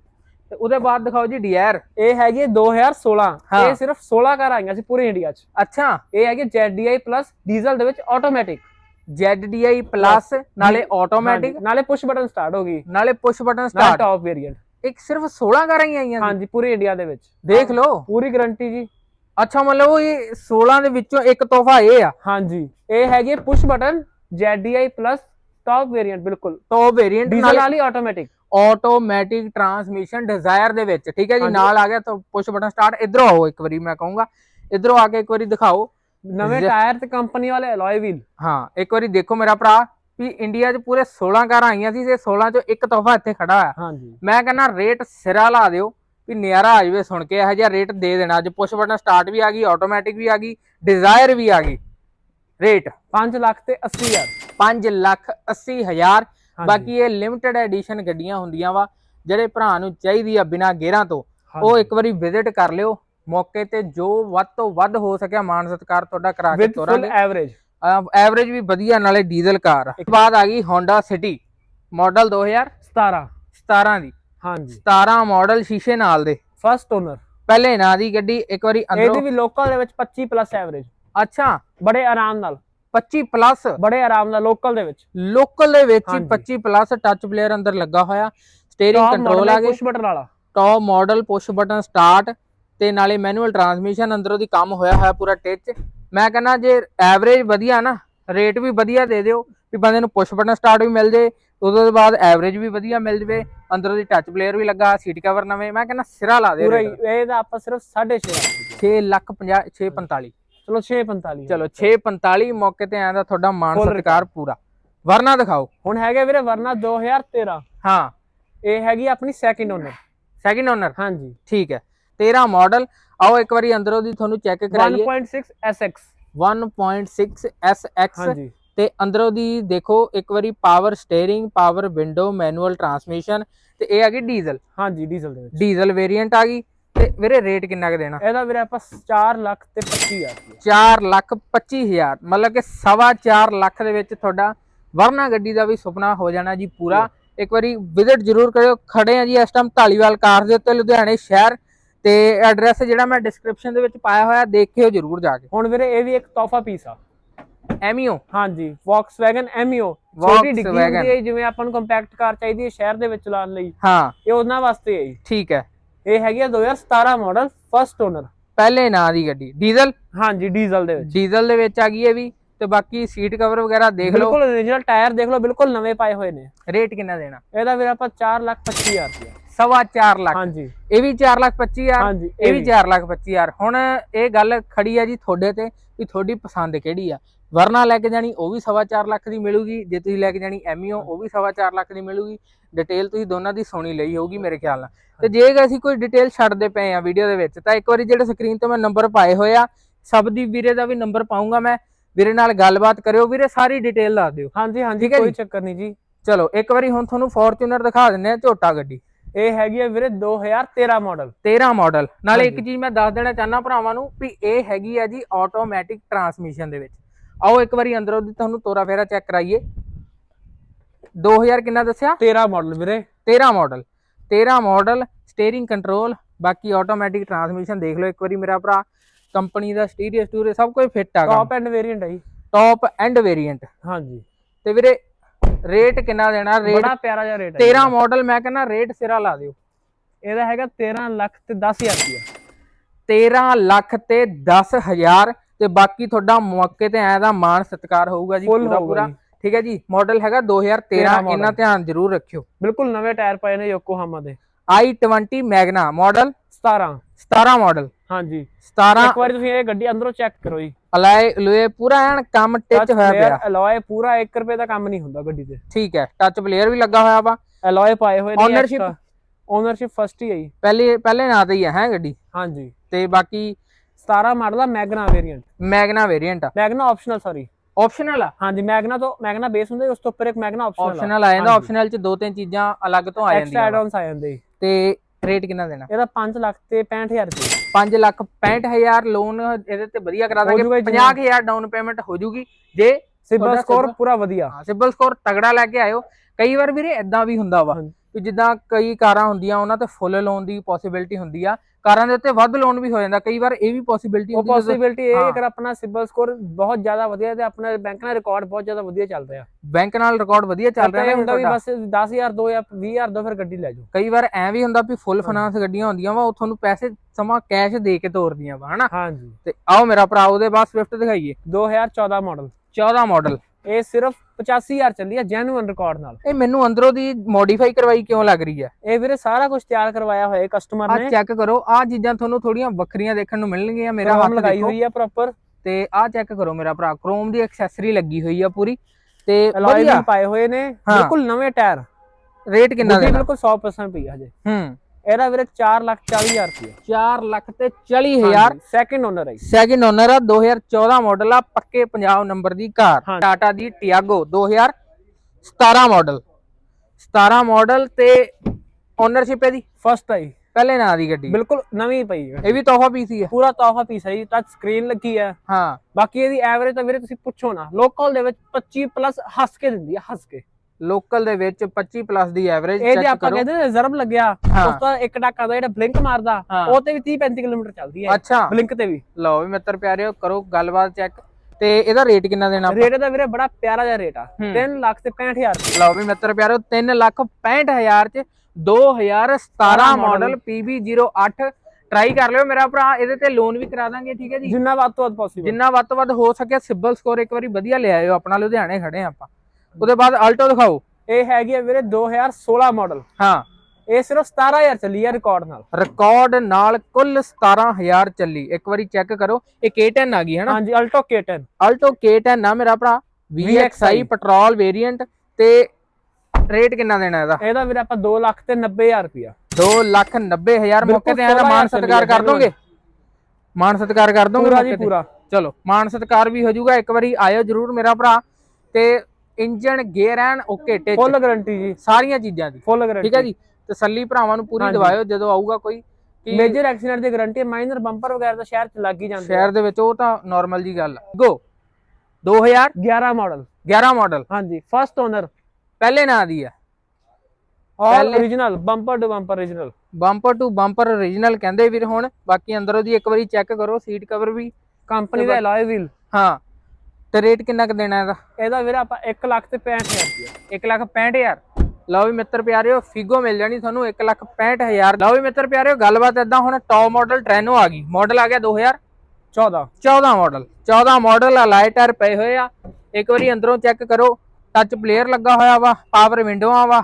ਤੇ ਉਹਦੇ ਬਾਅਦ ਦਿਖਾਓ ਜੀ ਡੀਆਰ ਇਹ ਹੈਗੀ ਹੈ 2016 ਹਾਂ। ਇਹ ਸਿਰਫ 16 ਕਾਰ ਆਈਆਂ ਸੀ ਪੂਰੇ ਇੰਡੀਆ 'ਚ। ਅੱਛਾ। ਇਹ ਹੈਗੀ ZDI ਪਲੱਸ ਡੀਜ਼ਲ ਦੇ ਵਿੱਚ ਆਟੋਮੈਟਿਕ ZDI ਪਲੱਸ ਨਾਲੇ ਆਟੋਮੈਟਿਕ ਨਾਲੇ ਪੁਸ਼ ਬਟਨ ਸਟਾਰਟ ਹੋ ਗਈ। ਨਾਲੇ push button start top variant ਇੱਕ ਸਿਰਫ 16 ਕਾਰਾਂ ਹੀ ਆਈਆਂ। ਹਾਂਜੀ ਪੂਰੇ ਇੰਡੀਆ ਦੇ ਵਿੱਚ। ਦੇਖ ਲਓ। ਪੂਰੀ ਗਾਰੰਟੀ ਜੀ। ਅੱਛਾ ਮਤਲਬ ਉਹ ਇਹ 16 ਦੇ ਵਿੱਚੋਂ ਇੱਕ ਤੋਹਫਾ ਇਹ ਆ। ਹਾਂਜੀ। ਇਹ ਹੈਗੀ push button ZDI plus top variant ਬਿਲਕੁਲ। ਟੌਪ ਵੇਰੀਐਂਟ ਡੀਜ਼ਲ ਨਾਲੇ ਵਾਲੀ ਆਟੋਮੈਟਿਕ ਆਟੋਮੈਟਿਕ ਟਰਾਂਸਮਿਸ਼ਨ ਡਿਜ਼ਾਇਰ ਦੇ ਵਿੱਚ ਠੀਕ ਹੈ ਜੀ। ਨਾਲ ਆ ਗਿਆ ਤਾਂ ਪੁਸ਼ ਬਟਨ ਸਟਾਰਟ ਇਧਰੋਂ ਆਓ ਇੱਕ ਵਾਰੀ ਮੈਂ ਕਹੂੰਗਾ। ਇਧਰੋਂ ਆ ਕੇ ਇੱਕ ਵਾਰੀ ਦਿਖਾਓ। ਨਵੇਂ ਟਾਇਰ ਤੇ ਕੰਪਨੀ ਵਾਲੇ ਅਲੋਏ ਵੀਲ ਹਾਂ ਇੱਕ ਵਾਰੀ ਦੇਖੋ ਮੇਰਾ ਭਰਾ ਵੀ ਇੰਡੀਆ 'ਚ ਪੂਰੇ 16 ਕਾਰਾਂ ਆਈਆਂ ਸੀ ਤੇ 16 'ਚੋਂ ਇੱਕ ਤੋਹਫਾ ਇੱਥੇ ਖੜਾ ਆ ਹਾਂਜੀ। ਮੈਂ ਕਹਿੰਦਾ ਰੇਟ ਸਿਰਾ ਲਾ ਦਿਓ ਵੀ ਨਿਆਰਾ ਆ ਜਾਵੇ ਸੁਣ ਕੇ ਇਹੋ ਜਿਹਾ ਰੇਟ ਦੇ ਦੇਣਾ। ਅੱਜ ਪੁਸ਼ ਬਟਨ ਸਟਾਰਟ ਵੀ ਆ ਗਈ ਆਟੋਮੈਟਿਕ ਵੀ ਆ ਗਈ ਡਿਜ਼ਾਇਰ ਵੀ ਆ ਗਈ। ਰੇਟ 5 ਲੱਖ ਤੇ 80000 5 ਲੱਖ 80 ਹਜ਼ਾਰ। ਹਾਂਜੀ। ਬਾਕੀ ਇਹ ਲਿਮਟਿਡ ਐਡੀਸ਼ਨ ਗੱਡੀਆਂ ਹੁੰਦੀਆਂ ਵਾ ਜਿਹੜੇ ਭਰਾ ਨੂੰ ਚਾਹੀਦੀ ਆ ਬਿਨਾ ਗੇਅਰਾਂ ਤੋਂ ਉਹ। ਇੱਕ ਵਾਰੀ ਵਿਜ਼ਿਟ ਕਰ ਲਿਓ ਮੌਕੇ ਤੇ ਜੋ ਵੱਧ ਤੋਂ ਵੱਧ ਹੋ ਸਕਿਆ ਮਾਨ ਸਤਿਕਾਰ ਤੁਹਾਡਾ ਕਰਾ ਕੇ ਤੋਰਾਂਗੇ। ਐਵਰੇਜ ਐਵਰੇਜ ਵੀ ਵਧੀਆ ਨਾਲੇ ਡੀਜ਼ਲ ਕਾਰ। ਇੱਕ ਬਾਅਦ ਆ ਗਈ Honda City ਮਾਡਲ 2017 17 ਦੀ। ਹਾਂਜੀ। 17 ਮਾਡਲ ਸ਼ੀਸ਼ੇ ਨਾਲ ਦੇ। ਫਸਟ ਓਨਰ ਪਹਿਲੇ ਨਾਂ ਦੀ ਗੱਡੀ ਇੱਕ ਵਾਰੀ ਇਹਦੀ ਅੰਦਰੋਂ ਵੀ ਲੋਕਲ ਦੇ ਵਿੱਚ 25 ਪਲੱਸ ਐਵਰੇਜ ਅੱਛਾ। ਬੜੇ ਆਰਾਮ ਨਾਲ। 25 ਪਲੱਸ ਬੜੇ ਆਰਾਮ ਨਾਲ ਲੋਕਲ ਦੇ ਵਿੱਚ। ਲੋਕਲ ਦੇ ਵਿੱਚ ਹੀ ਹਾਂਜੀ। 25 ਪਲੱਸ ਟੱਚ ਪਲੇਅਰ ਅੰਦਰ ਲੱਗਾ ਹੋਇਆ। ਟੌਪ ਕੰਟਰੋਲ ਆ ਗਏ ਪੁਸ਼ ਬਟਨ ਵਾਲਾ। Top model push button start ਤੇ ਨਾਲੇ ਮੈਨੂਅਲ ਟਰਾਂਸਮਿਸ਼ਨ ਅੰਦਰੋਂ ਦੀ ਕੰਮ ਹੋਇਆ ਹੋਇਆ ਪੂਰਾ ਟਿਚ ਮੈਂ ਕਹਿੰਦਾ ਜੇ ਐਵਰੇਜ ਵਧੀਆ ਨਾ ਰੇਟ ਵੀ ਵਧੀਆ ਦੇ ਦਿਓ ਵੀ ਬੰਦੇ ਨੂੰ ਪੁਸ਼ ਬਟਨ ਸਟਾਰਟ ਵੀ ਮਿਲ ਜੇ ਉਹਦੇ ਬਾਅਦ ਐਵਰੇਜ ਵੀ ਵਧੀਆ ਮਿਲ ਜਵੇ ਅੰਦਰੋਂ ਦੀ ਟੱਚ ਪਲੇਅਰ ਵੀ ਲੱਗਾ ਸੀਟ ਕਵਰ ਨਵੇਂ। ਮੈਂ ਕਹਿੰਦਾ ਸਿਰਾ ਲਾ ਦੇ ਪੂਰਾ ਇਹਦਾ ਆਪਾਂ ਸਿਰਫ 6.5 6 ਲੱਖ 50 645 ਚਲੋ 645 ਚਲੋ 645 ਮੌਕੇ ਤੇ ਆਇਆ ਦਾ ਤੁਹਾਡਾ ਮਾਨ ਸਤਿਕਾਰ ਪੂਰਾ। ਵਰਨਾ ਦਿਖਾਓ। ਹੁਣ ਹੈਗੇ ਵੀਰੇ ਵਰਨਾ 2013 ਹਾਂ। ਇਹ ਹੈਗੀ ਆਪਣੀ ਸੈਕਿੰਡ ਓਨਰ ਸੈਕਿੰਡ ਓਨਰ ਹਾਂਜੀ। ਠੀਕ ਹੈ। 13 ਮਾਡਲ ਆਓ ਇੱਕ ਵਾਰੀ ਅੰਦਰੋਂ ਦੀ ਤੁਹਾਨੂੰ ਚੈੱਕ ਕਰਾਈਏ। 1.6 SX 1.6 SX ਹਾਂਜੀ। ਤੇ ਅੰਦਰੋਂ ਦੀ ਦੇਖੋ ਇੱਕ ਵਾਰੀ power steering power window manual transmission ਤੇ ਇਹ ਆ ਗਈ ਡੀਜ਼ਲ। ਹਾਂਜੀ ਡੀਜ਼ਲ ਦੇ ਵਿੱਚ। ਡੀਜ਼ਲ ਵੇਰੀਐਂਟ ਆ ਗਈ। ਤੇ ਵੀਰੇ ਰੇਟ ਕਿੰਨਾ ਕੁ ਦੇਣਾ? ਇਹਦਾ ਵੀਰੇ ਆਪਾਂ 4 ਲੱਖ ਤੇ 25000 ਰੁਪਏ 4 ਲੱਖ 25 ਹਜ਼ਾਰ ਮਤਲਬ ਕਿ ਸਵਾ 4 ਲੱਖ ਦੇ ਵਿੱਚ ਤੁਹਾਡਾ ਵਰਨਾ ਗੱਡੀ ਦਾ ਵੀ ਸੁਪਨਾ ਹੋ ਜਾਣਾ ਜੀ ਪੂਰਾ। ਇੱਕ ਵਾਰੀ ਵਿਜ਼ਿਟ ਜ਼ਰੂਰ ਕਰਿਓ। ਖੜੇ ਆ ਜੀ ਇਸ ਟਾਈਮ ਢਾਲੀਵਾਲ ਕਾਰ ਦੇ ਉੱਤੇ ਲੁਧਿਆਣੇ ਸ਼ਹਿਰ। ਤੇ ਐਡਰੈਸ ਜਿਹੜਾ ਮੈਂ ਡਿਸਕ੍ਰਿਪਸ਼ਨ ਦੇ ਵਿੱਚ ਪਾਇਆ ਹੋਇਆ ਦੇਖਿਓ ਜ਼ਰੂਰ ਜਾ ਕੇ। ਹੁਣ ਵੀਰੇ ਇਹ ਵੀ ਇੱਕ ਤੋਹਫਾ ਪੀਸ ਆ। ਐਮੀਓ ਹਾਂਜੀ Volkswagen Emio ਛੋਟੀ ਡਿੱਗੀ Volkswagen। ਹੁੰਦੀ ਹੈ ਜਿਵੇਂ ਆਪਾਂ ਨੂੰ ਕੰਪੈਕਟ ਕਾਰ ਚਾਹੀਦੀ ਹੈ ਸ਼ਹਿਰ ਦੇ ਵਿੱਚ ਚਲਾਉਣ ਲਈ। ਹਾਂ। ਇਹ ਉਹਨਾਂ ਵਾਸਤੇ ਹੈ ਜੀ। ਠੀਕ ਹੈ। ਇਹ ਹੈਗੀ ਆ 2017 ਮਾਡਲ ਫਸਟ ਓਨਰ ਪਹਿਲੇ ਨਾਂ ਦੀ ਗੱਡੀ। ਡੀਜ਼ਲ? ਹਾਂਜੀ ਡੀਜ਼ਲ ਦੇ ਵਿੱਚ। ਡੀਜ਼ਲ ਦੇ ਵਿੱਚ ਆ ਗਈ ਇਹ ਵੀ। ਤੇ ਬਾਕੀ ਸੀਟ ਕਵਰ ਵਗੈਰਾ ਦੇਖ ਲਓ। ਬਿਲਕੁਲ origignal ਟਾਇਰ ਦੇਖ ਲਓ ਬਿਲਕੁਲ ਨਵੇਂ ਪਾਏ ਹੋਏ ਨੇ। ਰੇਟ ਕਿੰਨਾ ਦੇਣਾ? ਇਹਦਾ ਵੀਰੇ ਆਪਾਂ 4 ਲੱਖ 25000 ਰੁਪਏ ਸਵਾ 4 ਲੱਖ। ਹਾਂਜੀ। ਇਹ ਵੀ 4 ਲੱਖ 25 ਹਜ਼ਾਰ? ਹਾਂਜੀ ਇਹ ਵੀ 4 ਲੱਖ 25 ਹਜ਼ਾਰ। ਹੁਣ ਇਹ ਗੱਲ ਖੜੀ ਆ ਜੀ ਤੁਹਾਡੇ ਤੇ ਵੀ ਤੁਹਾਡੀ ਪਸੰਦ ਕਿਹੜੀ ਆ? ਵਰਨਾ ਲੈ ਕੇ ਜਾਣੀ ਉਹ ਵੀ ਸਵਾ 4 ਲੱਖ ਦੀ ਮਿਲੂਗੀ। ਜੇ ਤੁਸੀਂ ਲੈ ਕੇ ਜਾਣੀ ਐਮੀਓ ਉਹ ਵੀ ਸਵਾ 4 ਲੱਖ ਦੀ ਮਿਲੂਗੀ। ਡਿਟੇਲ ਤੁਸੀਂ ਦੋਨਾਂ ਦੀ ਸੋਣੀ ਲਈ ਹੋਊਗੀ ਮੇਰੇ ਖਿਆਲ ਨਾਲ। ਤੇ ਜੇ ਅਸੀਂ ਕੋਈ ਡਿਟੇਲ ਛੱਡਦੇ ਪਏ ਆ ਵੀਡੀਓ ਦੇ ਵਿੱਚ ਤਾਂ ਇੱਕ ਵਾਰੀ ਜਿਹੜੇ ਸਕਰੀਨ ਤੇ ਮੈਂ ਨੰਬਰ ਪਾਏ ਹੋਏ ਆ ਸਭ ਦੀ ਵੀਰੇ ਦਾ ਵੀ ਨੰਬਰ ਪਾਉਂਗਾ ਮੈਂ। ਵੀਰੇ ਨਾਲ ਗੱਲਬਾਤ ਕਰਿਓ ਵੀਰੇ ਸਾਰੀ ਡਿਟੇਲ ਦੱਸ ਦਿਓ। ਹਾਂਜੀ ਹਾਂਜੀ ਹੈ ਕੋਈ। ਚੱਕਰ ਨਹੀਂ ਜੀ। ਚਲੋ ਇੱਕ ਵਾਰੀ ਹੁਣ ਤੁਹਾਨੂੰ ਫੋਰਚੂਨਰ ਦਿਖਾ ਦਿੰਨੇ ਆ ਝੋਟਾ ਗੱਡੀ। ਇਹ ਹੈਗੀ ਆ ਵੀਰੇ 2013 ਮਾਡਲ 13 ਮਾਡਲ ਨਾਲੇ ਇੱਕ। ਚੀਜ਼ ਮੈਂ ਦੱਸ ਦੇਣਾ ਚਾਹਨਾ ਭਰਾਵਾਂ ਨੂੰ ਵੀ ਇਹ ਹੈਗੀ ਆ ਜੀ ਆਟੋਮੈਟਿਕ ਟਰਾਂਸਮਿਸ਼ਨ ਦੇ ਵਿੱਚ। ਆਓ ਇੱਕ ਵਾਰੀ ਅੰਦਰੋਂ ਦੀ ਤੁਹਾਨੂੰ ਤੋਰਾ ਫੇਰਾ ਚੈੱਕ ਕਰਾਈਏ। 2000 ਕਿੰਨਾ ਦੱਸਿਆ? 13 ਮਾਡਲ ਵੀਰੇ। 13 ਮਾਡਲ 13 ਮਾਡਲ ਸਟੀਅਰਿੰਗ ਕੰਟਰੋਲ ਬਾਕੀ ਆਟੋਮੈਟਿਕ ਟਰਾਂਸਮਿਸ਼ਨ ਦੇਖ ਲਓ ਇੱਕ ਵਾਰੀ ਮੇਰਾ ਭਰਾ। ਕੰਪਨੀ ਦਾ ਸਟੀਰੀਓ ਸਟੂਰੇ ਸਭ ਕੁਝ ਫਿੱਟ ਆ ਟੌਪ ਐਂਡ ਵੇਰੀਐਂਟ ਹੈ ਜੀ। ਟੌਪ ਐਂਡ ਵੇਰੀਐਂਟ ਹਾਂਜੀ। ਤੇ ਵੀਰੇ ਰੇਟ ਕਿੰਨਾ ਦੇਣਾ? ਰੇਟ ਬੜਾ ਪਿਆਰਾ ਜਿਹਾ ਰੇਟ ਹੈ 13 ਮਾਡਲ ਮੈਂ ਕਹਿੰਦਾ ਰੇਟ ਸਿਰਾ ਲਾ ਦਿਓ। ਇਹਦਾ ਹੈਗਾ 13 ਲੱਖ ਤੇ 10000 ਰੁਪਇਆ। 13 ਲੱਖ ਤੇ 10000 ਤੇ ਬਾਕੀ ਤੁਹਾਡਾ ਮੌਕੇ ਤੇ ਐ ਦਾ ਮਾਣ ਸਤਿਕਾਰ ਹੋਊਗਾ ਜੀ ਪੂਰਾ ਪੂਰਾ। ਠੀਕ ਹੈ ਜੀ ਮਾਡਲ ਹੈਗਾ 2013 model। ਇਹਨਾਂ ਧਿਆਨ ਜ਼ਰੂਰ ਰੱਖਿਓ। ਬਿਲਕੁਲ ਨਵੇਂ ਟਾਇਰ ਪਏ ਨੇ ਯੋਕੋਹਾਮਾ ਦੇ। i20 ਮੈਗਨਾ ਮਾਡਲ 17 17 ਮਾਡਲ ਹਾਂਜੀ। 17 ਇੱਕ ਵਾਰੀ ਤੁਸੀਂ ਇਹ ਗੱਡੀ ਅੰਦਰੋਂ ਚੈੱਕ ਕਰੋ ਜੀ। ਅਲਾਏ ਲੋਏ ਪੂਰਾ ਐਨ ਕੰਮ ਟਿਚ ਹੋਇਆ ਪਿਆ। ਅਲੋਏ ਪੂਰਾ 1 ਰੁਪਏ ਦਾ ਕੰਮ ਨਹੀਂ ਹੁੰਦਾ ਗੱਡੀ ਤੇ। ਠੀਕ ਹੈ ਟੱਚ ਪਲੇਅਰ ਵੀ ਲੱਗਾ ਹੋਇਆ ਵਾ। ਅਲੋਏ ਪਾਏ ਹੋਏ ਨੇ Ownership? ਓਨਰਸ਼ਿਪ ਫਸਟ ਹੀ ਹੈ ਜੀ। ਪਹਿਲੇ ਪਹਿਲੇ ਨਾਂ ਤੇ ਹੀ ਹੈ ਹੈਂ ਗੱਡੀ? ਹਾਂਜੀ। ਤੇ ਬਾਕੀ 17 ਮਾਡਲ ਦਾ ਮੈਗਨਾ ਵੇਰੀਐਂਟ। ਮੈਗਨਾ ਵੇਰੀਐਂਟ ਆ। ਮੈਗਨਾ ਆਪਸ਼ਨਲ ਸੌਰੀ ਆਪਸ਼ਨਲ ਆ? ਹਾਂਜੀ ਮੈਗਨਾ ਤੋਂ ਮੈਗਨਾ ਬੇਸ ਹੁੰਦਾ ਉਸ ਤੋਂ ਉੱਪਰ ਇੱਕ ਮੈਗਨਾ ਆਪਸ਼ਨਲ ਆਪਸ਼ਨਲ ਆ ਜਾਂਦਾ ਆਪਸ਼ਨਲ ਚ ਦੋ ਤਿੰਨ ਚੀਜ਼ਾਂ ਅਲੱਗ ਤੋਂ ਆ ਐਕਸਟਰਾ ਜਾਂਦੀਆਂ ਐਡ ਵਾ। ਆਨਸ ਆ ਜਾਂਦੇ। ਤੇ ਰੇਟ ਕਿੰਨਾ ਦੇਣਾ? ਇਹਦਾ 5 ਲੱਖ ਤੇ 65000 ਰੁਪਏ। 5 ਲੱਖ 65000 ਲੋਨ ਇਹਦੇ ਤੇ ਵਧੀਆ ਕਰਾ ਦਾਂਗੇ। ਜਾਊਗਾ ਜੀ 50000 ਡਾਊਨ ਪੇਮੈਂਟ ਹੋ ਜੂਗੀ ਜੇ ਸਿਬਲ ਸਕੋਰ ਪੂਰਾ ਵਧੀਆ। ਸਿਬਲ ਸਕੋਰ ਤਗੜਾ ਲੈ ਕੇ ਆਇਓ। ਕਈ ਵਾਰ ਵੀਰੇ ਇਦਾਂ ਵੀ ਹੁੰਦਾ ਵਾ। ਕਿ ਜਿੱਦਾਂ ਕਈ ਕਾਰਾਂ ਹੁੰਦੀਆਂ ਉਹਨਾਂ ਤੇ ਫੁੱਲ ਲੋਨ ਦੀ ਪੋਸਿਬਿਲਿਟੀ ਹੁੰਦੀ ਆ। ਕਾਰਾਂ ਦੇ ਉੱਤੇ ਵੱਧ ਲੋਨ ਵੀ ਹੋ ਜਾਂਦਾ ਕਈ ਵਾਰ ਇਹ ਵੀ ਪੋਸਿਬਿਲਿਟੀ ਹੁੰਦੀ ਹੈ ਪੋਸਿਬਿਲਿਟੀ ਇਹ ਹਾਂ। ਕਿ ਆਪਣਾ ਸਿਬਲ ਸਕੋਰ ਬਹੁਤ ਜ਼ਿਆਦਾ ਵਧੀਆ ਤੇ ਆਪਣਾ ਬੈਂਕ ਦਾ ਰਿਕਾਰਡ ਬਹੁਤ ਜ਼ਿਆਦਾ ਵਧੀਆ ਚੱਲ ਰਿਹਾ। ਬੈਂਕ ਨਾਲ ਰਿਕਾਰਡ ਵਧੀਆ ਚੱਲ ਰਿਹਾ ਹੁੰਦਾ ਵੀ। ਬਸ 10000 ਦੋ ਜਾਂ 20000 ਦੋ ਫਿਰ ਗੱਡੀ ਲੈ ਜਾਓ। ਕਈ ਵਾਰ ਐ ਵੀ ਹੁੰਦਾ ਵੀ ਫੁੱਲ ਫਾਈਨਾਂਸ ਗੱਡੀਆਂ ਹੁੰਦੀਆਂ ਵਾ ਉਹ ਤੁਹਾਨੂੰ ਪੈਸੇ ਸਮਾਂ ਕੈਸ਼ ਦੇ ਕੇ ਤੋਰਦੀਆਂ ਵਾ ਹਨਾ? ਹਾਂਜੀ। ਤੇ ਆਓ ਮੇਰਾ ਭਰਾ ਉਹਦੇ ਬਾਅਦ ਸਵਿਫਟ ਦਿਖਾਈਏ। 2014 ਮਾਡਲ 14 ਮਾਡਲ ਇਹ ਸਿਰਫ 85000 ਚੱਲੀ ਹੈ ਜੈਨੂਇਨ ਰਿਕਾਰਡ ਨਾਲ। ਇਹ ਮੈਨੂੰ ਅੰਦਰੋਂ ਦੀ ਮੋਡੀਫਾਈ ਕਰਵਾਈ ਕਿਉਂ ਲੱਗ ਰਹੀ ਹੈ? ਇਹ ਵੀਰੇ ਸਾਰਾ ਕੁਝ ਤਿਆਰ ਕਰਵਾਇਆ ਹੋਇਆ ਹੈ ਕਸਟਮਰ ਆ ਨੇ। ਚੈੱਕ ਕਰੋ ਆ ਚੀਜ਼ਾਂ ਤੁਹਾਨੂੰ ਥੋੜੀਆਂ ਵੱਖਰੀਆਂ ਦੇਖਣ ਨੂੰ ਮਿਲਣਗੀਆਂ ਮੇਰਾ ਹੱਥ ਲਗਾਈ ਹੋਈ ਹੈ ਪ੍ਰੋਪਰ ਤੇ ਆ ਚੈੱਕ ਕਰੋ ਮੇਰਾ ਭਰਾ ਕ੍ਰੋਮ ਦੀ ਐਕਸੈਸਰੀ ਲੱਗੀ ਹੋਈ ਆ ਪੂਰੀ। ਤੇ ਅਲੋਏ ਵੀ ਪਾਏ ਹੋਏ ਨੇ। ਬਿਲਕੁਲ ਨਵੇਂ ਟਾਇਰ। ਰੇਟ ਕਿੰਨਾ ਦੇਣਾ? ਬਿਲਕੁਲ 100% ਪਈ ਹਜੇ। ਹੂੰ। ਇਹਦਾ ਵੀਰੇ 4 ਲੱਖ 40000 ਰੁਪਏ 4 ਲੱਖ ਤੇ 40000 ਸੈਕਿੰਡ ਓਨਰ ਹੈ। ਸੈਕਿੰਡ ਓਨਰ ਆ 2014 ਮਾਡਲ ਆ ਪੱਕੇ ਪੰਜਾਬ ਨੰਬਰ ਦੀ ਕਾਰ। ਹਾਂ। ਟਾਟਾ ਦੀ ਟਿਆਗੋ 2017 ਮਾਡਲ 17 ਮਾਡਲ ਤੇ ਓਨਰਸ਼ਿਪ ਇਹਦੀ? ਫਸਟ ਹੈ ਜੀ। ਪਹਿਲੇ ਨਾਂ ਦੀ ਗੱਡੀ। ਬਿਲਕੁਲ ਨਵੀਂ ਪਈ ਹੈ। ਇਹ ਵੀ ਤੋਹਫਾ ਪੀਸ ਹੀ ਆ ਪੂਰਾ ਤੋਹਫਾ ਪੀਸ ਹੈ ਜੀ ਟੱਚ ਸਕਰੀਨ ਲੱਗੀ ਹੈ। ਹਾਂ। ਬਾਕੀ ਇਹਦੀ ਐਵਰੇਜ ਤਾਂ ਵੀਰੇ ਤੁਸੀਂ ਪੁੱਛੋ ਨਾ ਲੋਕਲ ਦੇ ਵਿੱਚ 25 ਪਲੱਸ ਹੱਸ ਕੇ ਦਿੰਦੀ ਹੈ ਹੱਸ ਕੇ। ਲੋਕਲ ਦੇ ਵਿੱਚ 25 ਪਲੱਸ ਦੀ ਐਵਰੇਜ ਇਹ ਜੇ ਚੈੱਕ ਆਪਾਂ ਕਰੋ। ਕਹਿੰਦੇ ਰਿਜ਼ਰਵ ਲੱਗਿਆ। ਉਸ ਤੋਂ ਇੱਕ ਟਾਕਾ ਦਾ ਜਿਹੜਾ ਬਲਿੰਕ ਮਾਰਦਾ। ਉਹ ਤੇ ਵੀ 30 35 ਕਿਲੋਮੀਟਰ ਚੱਲਦੀ ਹੈ। ਅੱਛਾ। ਬਲਿੰਕ ਤੇ ਵੀ। ਲਓ ਵੀ ਮਿੱਤਰ ਪਿਆਰਿਓ ਕਰੋ ਗੱਲਬਾਤ ਚੈੱਕ ਤੇ ਇਹਦਾ ਰੇਟ ਕਿੰਨਾ ਦੇਣਾ? ਰੇਟ ਦਾ ਵੀਰੇ ਬੜਾ ਪਿਆਰਾ ਜਿਹਾ ਰੇਟ ਆ। ਹੂੰ। 3 ਲੱਖ ਤੇ 65000 ਰੁਪਏ। ਲਓ ਵੀ ਮਿੱਤਰ ਪਿਆਰਿਓ 3 ਲੱਖ 65000 ਚ 2017 ਮਾਡਲ PB08 ਟਰਾਈ ਕਰ ਲਿਓ ਮੇਰਾ ਭਰਾ ਇਹਦੇ ਤੇ ਲੋਨ ਵੀ ਕਰਾ ਦਾਂਗੇ ਠੀਕ ਹੈ ਜੀ? ਜਿੰਨਾ ਵੱਧ ਤੋਂ ਵੱਧ ਪੋਸੀਬਲ ਜਿੰਨਾ ਵੱਧ ਤੋਂ ਵੱਧ ਹੋ ਸਕਿਆ ਸਿਬਲ ਸਕੋਰ ਇੱਕ ਵਾਰੀ ਵਧੀਆ ਲੈ ਆਇਓ। ਆਪਣਾ ਲੁਧਿਆਣੇ ਖੜੇ ਆਪਾਂ। ਉਹਦੇ ਬਾਅਦ ਆਲਟੋ ਦਿਖਾਓ। ਇਹ ਹੈਗੀ ਹੈ ਵੀਰੇ 2016 ਮਾਡਲ ਹਾਂ। ਇਹ ਸਿਰਫ 17000 ਚੱਲੀ ਹੈ ਰਿਕਾਰਡ ਨਾਲ। ਰਿਕਾਰਡ ਨਾਲ ਕੁੱਲ 17000 ਚੱਲੀ। ਇੱਕ ਵਾਰੀ ਚੈੱਕ ਕਰੋ। ਇਹ K10 ਆ ਗਈ ਹੈ ਨਾ? ਹਾਂਜੀ ਅਲਟੋ K10 ਆਲਟੋ K10 ਆ ਮੇਰਾ ਭਰਾ। VXI ਪੈਟਰੋਲ ਵੇਰੀਐਂਟ ਤੇ ਰੇਟ ਕਿੰਨਾ ਦੇਣਾ ਇਹਦਾ? ਇਹਦਾ ਵੀਰੇ ਆਪਾਂ 2 ਲੱਖ ਤੇ 90000 ਰੁਪਿਆ 2 ਲੱਖ 90000 ਮੌਕੇ ਤੇ ਇਹਦਾ ਮਾਨ ਸਤਿਕਾਰ ਕਰ ਦੋਗੇ? ਮਾਨ ਸਤਿਕਾਰ ਕਰ ਦੋਗੇ ਜੀ? ਪੂਰਾ। ਚਲੋ ਮਾਨ ਸਤਿਕਾਰ ਵੀ ਹੋ ਜਾਊਗਾ। ਇੱਕ ਵਾਰੀ ਆਇਓ ਜਰੂਰ ਮੇਰਾ ਭਰਾ। ਤੇ ਇੰਜਨ ਗੇਅਰ ਐਨ ਓਕੇ ਟਿਚ ਫੁੱਲ ਗਾਰੰਟੀ ਜੀ। ਸਾਰੀਆਂ ਚੀਜ਼ਾਂ ਦੀ। ਫੁੱਲ ਗਾਰੰਟੀ ਠੀਕ ਹੈ ਜੀ? ਤਸੱਲੀ ਭਰਾਵਾਂ ਨੂੰ ਪੂਰੀ। ਦਵਾਇਓ ਜਦੋਂ ਆਊਗਾ ਕੋਈ ਮੇਜਰ ਐਕਸੀਡੈਂਟ ਦੀ ਗਾਰੰਟੀ ਮਾਈਨਰ ਬੰਪਰ ਵਗੈਰਾ ਤਾਂ ਸ਼ਹਿਰ ਚ ਲੱਗ ਹੀ ਜਾਂਦੇ ਸ਼ਹਿਰ ਦੇ ਵਿੱਚ ਉਹ ਤਾਂ ਨਾਰਮਲ ਜੀ ਗੱਲ ਗੋ 2011 11 ਮਾਡਲ ਮਾਡਲ ਹਾਂਜੀ ਫਸਟ ਓਨਰ ਪਹਿਲੇ ਨਾਂ ਦੀ ਆ। All origignal bumper to bumper origignal bumper to bumper origignal ਕਹਿੰਦੇ ਵੀਰ ਹੁਣ। ਬਾਕੀ ਅੰਦਰੋਂ ਦੀ ਇੱਕ ਵਾਰੀ ਚੈੱਕ ਕਰੋ ਸੀਟ ਕਵਰ ਵੀ। ਕੰਪਨੀ ਦਾ ਅਲੋਏ ਵੀਲ ਹਾਂ। ਤੇ ਰੇਟ ਕਿੰਨਾ ਕੁ ਦੇਣਾ ਇਹਦਾ? ਇਹਦਾ ਵੀਰੇ ਆਪਾਂ 1 ਲੱਖ ਤੇ 65000 ਰੁਪਿਆ 1 ਲੱਖ 65000 ਲਓ ਵੀ ਮਿੱਤਰ ਪਿਆਰਿਓ ਫਿਗੋ ਮਿਲ ਜਾਣੀ ਤੁਹਾਨੂੰ 1 ਲੱਖ 65000 ਲਓ ਵੀ ਮਿੱਤਰ ਪਿਆਰਿਓ, ਗੱਲਬਾਤ ਇਦਾਂ ਹੁਣ ਟੌਪ ਮਾਡਲ ਟ੍ਰੈਨੋ ਆ ਗਈ। ਮਾਡਲ ਆ ਗਿਆ 2014 14 ਮਾਡਲ 14 ਮਾਡਲ ਆ ਲਾਈਟ ਟਾਇਰ ਪਏ ਹੋਏ ਆ। ਇੱਕ ਵਾਰੀ ਅੰਦਰੋਂ ਚੈੱਕ ਕਰੋ। ਟੱਚ ਪਲੇਅਰ ਲੱਗਾ ਹੋਇਆ ਵਾ ਪਾਵਰ ਵਿੰਡੋਆਂ ਵਾ।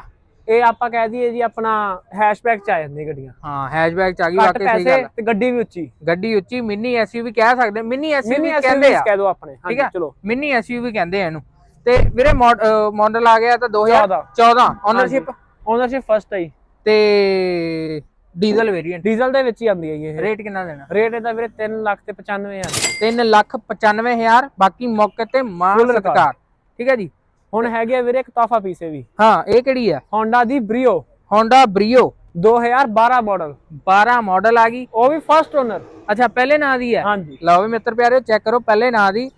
ਇਹ ਆਪਾਂ ਕਹਿ ਦਈਏ ਜੀ ਆਪਣਾ ਹੈਸ਼ਬੈਕ ਚ ਆ ਜਾਂਦੀ ਗੱਡੀਆਂ। ਹਾਂ ਹੈਚਬੈਕ ਚ ਆ ਗਈ ਵਾਕਈ ਸਹੀ ਗੱਲ। ਤੇ ਗੱਡੀ ਵੀ ਉੱਚੀ। ਗੱਡੀ ਉੱਚੀ ਮਿੰਨੀ ਐਸਯੂਵੀ ਕਹਿ ਸਕਦੇ ਮਿੰਨੀ ਐਸਯੂਵੀ ਕਹਿੰਦੇ ਆ। ਕਹਿ ਦੋ ਆਪਣੇ ਠੀਕ ਹਾਂਜੀ ਚਲੋ। ਮਿੰਨੀ ਐਸਯੂਵੀ ਕਹਿੰਦੇ ਆ ਇਹਨੂੰ। ਤੇ ਵੀਰੇ ਮਾਡਲ ਆ ਗਿਆ ਤਾਂ 14 2014 ਓਨਰਸ਼ਿਪ ਓਨਰਸ਼ਿਪ ਫਸਟ ਹੈ ਜੀ। ਤੇ ਡੀਜ਼ਲ ਵੇਰੀਐਂਟ ਡੀਜ਼ਲ ਦੇ ਵਿੱਚ ਹੀ ਆਉਂਦੀ ਹੈ ਇਹ। ਰੇਟ ਕਿੰਨਾ ਦੇਣਾ? ਰੇਟ ਇਹਦਾ ਵੀਰੇ 3 ਲੱਖ ਤੇ 95000 3 ਲੱਖ 95000 ਬਾਕੀ ਮੌਕੇ ਤੇ ਮਾਨ। ਸਤਿਕਾਰ। ਠੀਕ ਹੈ ਜੀ? ਹੁਣ ਹੈਗੇ ਵੀਰੇ ਇੱਕ ਤੋਹਫਾ ਪੀਸ ਵੀ। ਹਾਂ ਇਹ ਕਿਹੜੀ ਆ? Honda ਦੀ Brio Honda Brio 2012 model 12 model ਆ ਗਈ। ਉਹ ਵੀ ਫਸਟ ਓਨਰ ਅੱਛਾ ਪਹਿਲੇ ਨਾਂ ਦੀ ਹੈ ਹਾਂਜੀ। ਲਓ ਵੀ ਮਿੱਤਰ ਪਿਆਰਿਓ ਚੈੱਕ ਕਰੋ ਪਹਿਲੇ ਨਾਂ ਦੀ।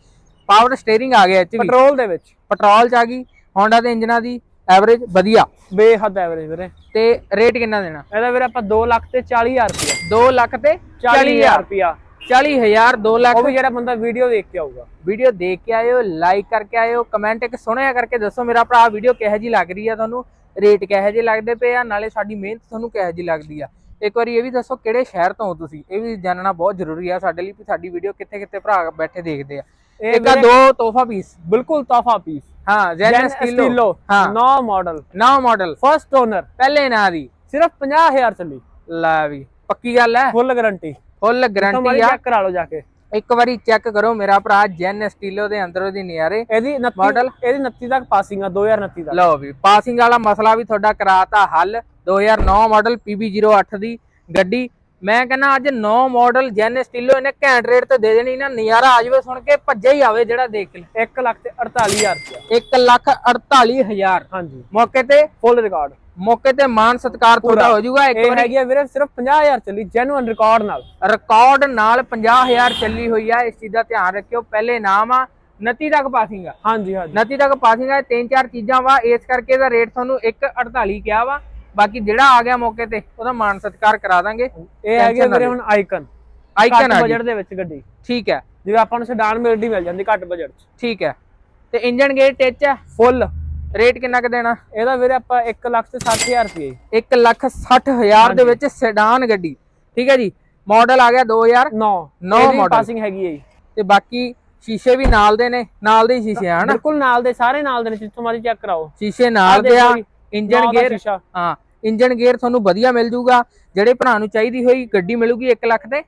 ਪਾਵਰ ਸਟੀਅਰਿੰਗ ਆ ਗਿਆ ਇਹ ਚ ਵੀ। ਪੈਟਰੋਲ ਦੇ ਵਿੱਚ। ਪੈਟਰੋਲ ਚ ਆ ਗਈ। Honda ਦੇ ਇੰਜਨਾਂ ਦੀ ਐਵਰੇਜ ਵਧੀਆ। ਬੇਹੱਦ ਐਵਰੇਜ ਵੀਰੇ। ਤੇ ਰੇਟ ਕਿੰਨਾ ਦੇਣਾ? ਇਹਦਾ ਵੀਰੇ ਆਪਾਂ 2 ਲੱਖ ਤੇ 40000 ਰੁਪਇਆ। 2 ਲੱਖ ਤੇ 40000 ਰੁਪਇਆ। 40000 2 ਲੱਖ ਉਹ ਵੀ ਜਿਹੜਾ ਬੰਦਾ ਵੀਡੀਓ ਦੇਖ ਕੇ ਆਊਗਾ। ਵੀਡੀਓ ਦੇਖ ਕੇ ਆਇਓ ਲਾਈਕ ਕਰਕੇ ਆਇਓ ਕਮੈਂਟ ਇੱਕ ਸੁਣਿਆ ਕਰਕੇ ਦੱਸੋ ਮੇਰਾ ਭਰਾ ਵੀਡੀਓ ਕਿਹੋ ਜੀ ਲੱਗ ਰਹੀ ਆ ਤੁਹਾਨੂੰ ਰੇਟ ਕਿਹੋ ਜਿਹੇ ਲੱਗਦੇ ਪਏ ਆ ਨਾਲੇ ਸਾਡੀ ਮਿਹਨਤ ਤੁਹਾਨੂੰ ਕਿਹੋ ਜੀ ਲੱਗਦੀ ਆ। ਇੱਕ ਵਾਰੀ ਇਹ ਵੀ ਦੱਸੋ ਕਿਹੜੇ ਸ਼ਹਿਰ ਤੋਂ ਹੋ ਤੁਸੀਂ ਇਹ ਵੀ ਜਾਣਨਾ ਬਹੁਤ ਜ਼ਰੂਰੀ ਆ ਸਾਡੇ ਲਈ ਵੀ ਸਾਡੀ ਵੀਡੀਓ ਕਿੱਥੇ ਕਿੱਥੇ ਭਰਾ ਬੈਠੇ ਦੇਖਦੇ ਆ। ਇਹ ਇੱਕ ਆ ਵੀਰੇ ਦੋ ਤੋਹਫਾ ਪੀਸ ਬਿਲਕੁਲ ਤੋਹਫਾ ਪੀਸ ਹਾਂ ਜੈਨ ਜੈਨ ਸਟੀਲੋ ਸਟੀਲੋ ਹਾਂ। ਨੌ ਮਾਡਲ ਨਵਾਂ ਮਾਡਲ ਫਰਸਟ ਓਨਰ ਪਹਿਲੇ ਨਾਂ ਦੀ। ਸਿਰਫ 50000 ਚੱਲੀ। ਲੈ ਵੀ ਪੱਕੀ ਗੱਲ ਹੈ। ਫੁੱਲ ਗਾਰੰਟੀ ਫੁੱਲ ਗਾਰੰਟੀ ਆ। ਚੈੱਕ ਕਰਾ ਲਓ ਜਾ ਕੇ। ਇੱਕ ਵਾਰੀ ਚੈੱਕ ਕਰੋ ਮੇਰਾ ਭਰਾ ਜੈਨ ਸਟੀਲੋ ਦੇ ਅੰਦਰ ਉਹਦੀ ਨਿਆਰੇ ਇਹਦੀ 29 Model? ਇਹਦੀ 29 ਤੱਕ ਪਾਸਿੰਗ ਆ 2029 ਤੱਕ। ਲਓ ਵੀ ਪਾਸਿੰਗ ਵਾਲਾ ਮਸਲਾ ਵੀ ਤੁਹਾਡਾ ਕਰਾਤਾ ਹੱਲ। 2009 ਮਾਡਲ PB08 ਦੀ ਗੱਡੀ। ਮੈਂ ਕਹਿੰਦਾ ਅੱਜ 9 ਮਾਡਲ ਜੈਨ ਸਟੀਲੋ ਇਹਨੇ ਘੈਂਟ ਰੇਟ ਤੇ ਦੇ ਦੇਣੀ ਨਾ ਨਜ਼ਾਰਾ ਆ ਜਾਵੇ ਸੁਣ ਕੇ ਭੱਜੇ ਹੀ ਆਵੇ ਜਿਹੜਾ ਦੇਖ ਲੈ। 1 ਲੱਖ ਤੇ 48000 ਰੁਪਇਆ। 1 ਲੱਖ 48000 ਹਾਂਜੀ। ਮੌਕੇ ਤੇ ਫੁੱਲ ਰਿਕਾਰਡ ਮੌਕੇ ਤੇ ਮਾਨ ਸਤਕਾਰ ਤੁਹਾਡਾ। ਹੋ ਜਾਊਗਾ। ਇੱਕ ਵਾਰੀ ਹੈਗੀ ਆ ਵੀਰੇ ਸਿਰਫ 50000 ਚੱਲੀ ਜੈਨੂਇਨ ਰਿਕਾਰਡ ਨਾਲ। ਰਿਕਾਰਡ ਨਾਲ 50000 ਚੱਲੀ ਹੋਈ ਆ ਇਸ ਚੀਜ਼ ਦਾ ਧਿਆਨ ਰੱਖਿਓ। ਪਹਿਲੇ ਨਾਮ ਆ ਨਤੀ ਤੱਕ ਪਾਸਿੰਗ ਆ। ਹਾਂਜੀ ਹਾਂਜੀ। ਨਤੀ ਤੱਕ ਪਾਸਿੰਗ ਆ ਤਿੰਨ ਚਾਰ ਚੀਜ਼ਾਂ ਵਾ ਇਸ ਕਰਕੇ ਇਹਦਾ ਰੇਟ ਤੁਹਾਨੂੰ 148 ਕਿਹਾ ਵਾ। ਬਾਕੀ ਜਿਹੜਾ ਆ ਗਿਆ ਮੌਕੇ ਤੇ ਉਹਦਾ ਮਾਨ ਸਤਕਾਰ ਕਰਾ ਦਾਂਗੇ। ਇਹ ਹੈਗੀ ਵੀਰੇ ਹੁਣ ਆਈਕਨ ਆਈਕਨ ਆ ਬਜਟ ਦੇ ਵਿੱਚ ਗੱਡੀ। ਠੀਕ ਹੈ। ਜਿਵੇਂ ਆਪਾਂ ਨੂੰ ਸੈਡਾਨ ਮਿਲਦੀ ਮਿਲ ਜਾਂਦੀ ਘੱਟ ਬਜਟ 'ਚ। ਠੀਕ ਹੈ। ਤੇ ਇੰਜਨ ਗੇਟ ਟਿਚ ਹੈ? ਫੁੱਲ ਰੇਟ ਕਿੰਨਾ ਕੁ ਦੇਣਾ? ਇਹਦਾ ਵੀਰੇ ਆਪਾਂ 1 ਲੱਖ ਤੇ 60000 ਰੁਪਏ। 1 ਲੱਖ 60000 ਦੇ ਵਿੱਚ ਸੈਡਾਨ ਗੱਡੀ। ਠੀਕ ਹੈ ਜੀ? ਮਾਡਲ ਆ ਗਿਆ 2000 9 ਨੌ। ਇਹਦੀ model। ਪਾਸਿੰਗ ਹੈਗੀ ਹੈ ਜੀ। ਤੇ ਬਾਕੀ ਸ਼ੀਸ਼ੇ ਵੀ ਨਾਲ ਦੇ ਨੇ ਨਾਲ ਦੇ ਸ਼ੀਸ਼ੇ ਆ ਹਨਾ? ਬਿਲਕੁਲ ਨਾਲ ਦੇ ਸਾਰੇ ਨਾਲ ਦੇ ਨੇ ਜਿੱਥੋਂ ਮਰਜ਼ੀ ਚੈੱਕ ਕਰਾਓ। ਸ਼ੀਸ਼ੇ ਨਾਲ ਦੇ ਆ ਇੰਜਨ ਗੇਅਰ ਹਾਂ ਇੰਜਨ ਗੇਅਰ ਤੁਹਾਨੂੰ ਵਧੀਆ ਮਿਲ ਜੂਗਾ। ਜਿਹੜੇ ਭਰਾ ਨੂੰ ਚਾਹੀਦੀ ਹੋਈ ਗੱਡੀ ਮਿਲੂਗੀ 1 ਲੱਖ ਤੇ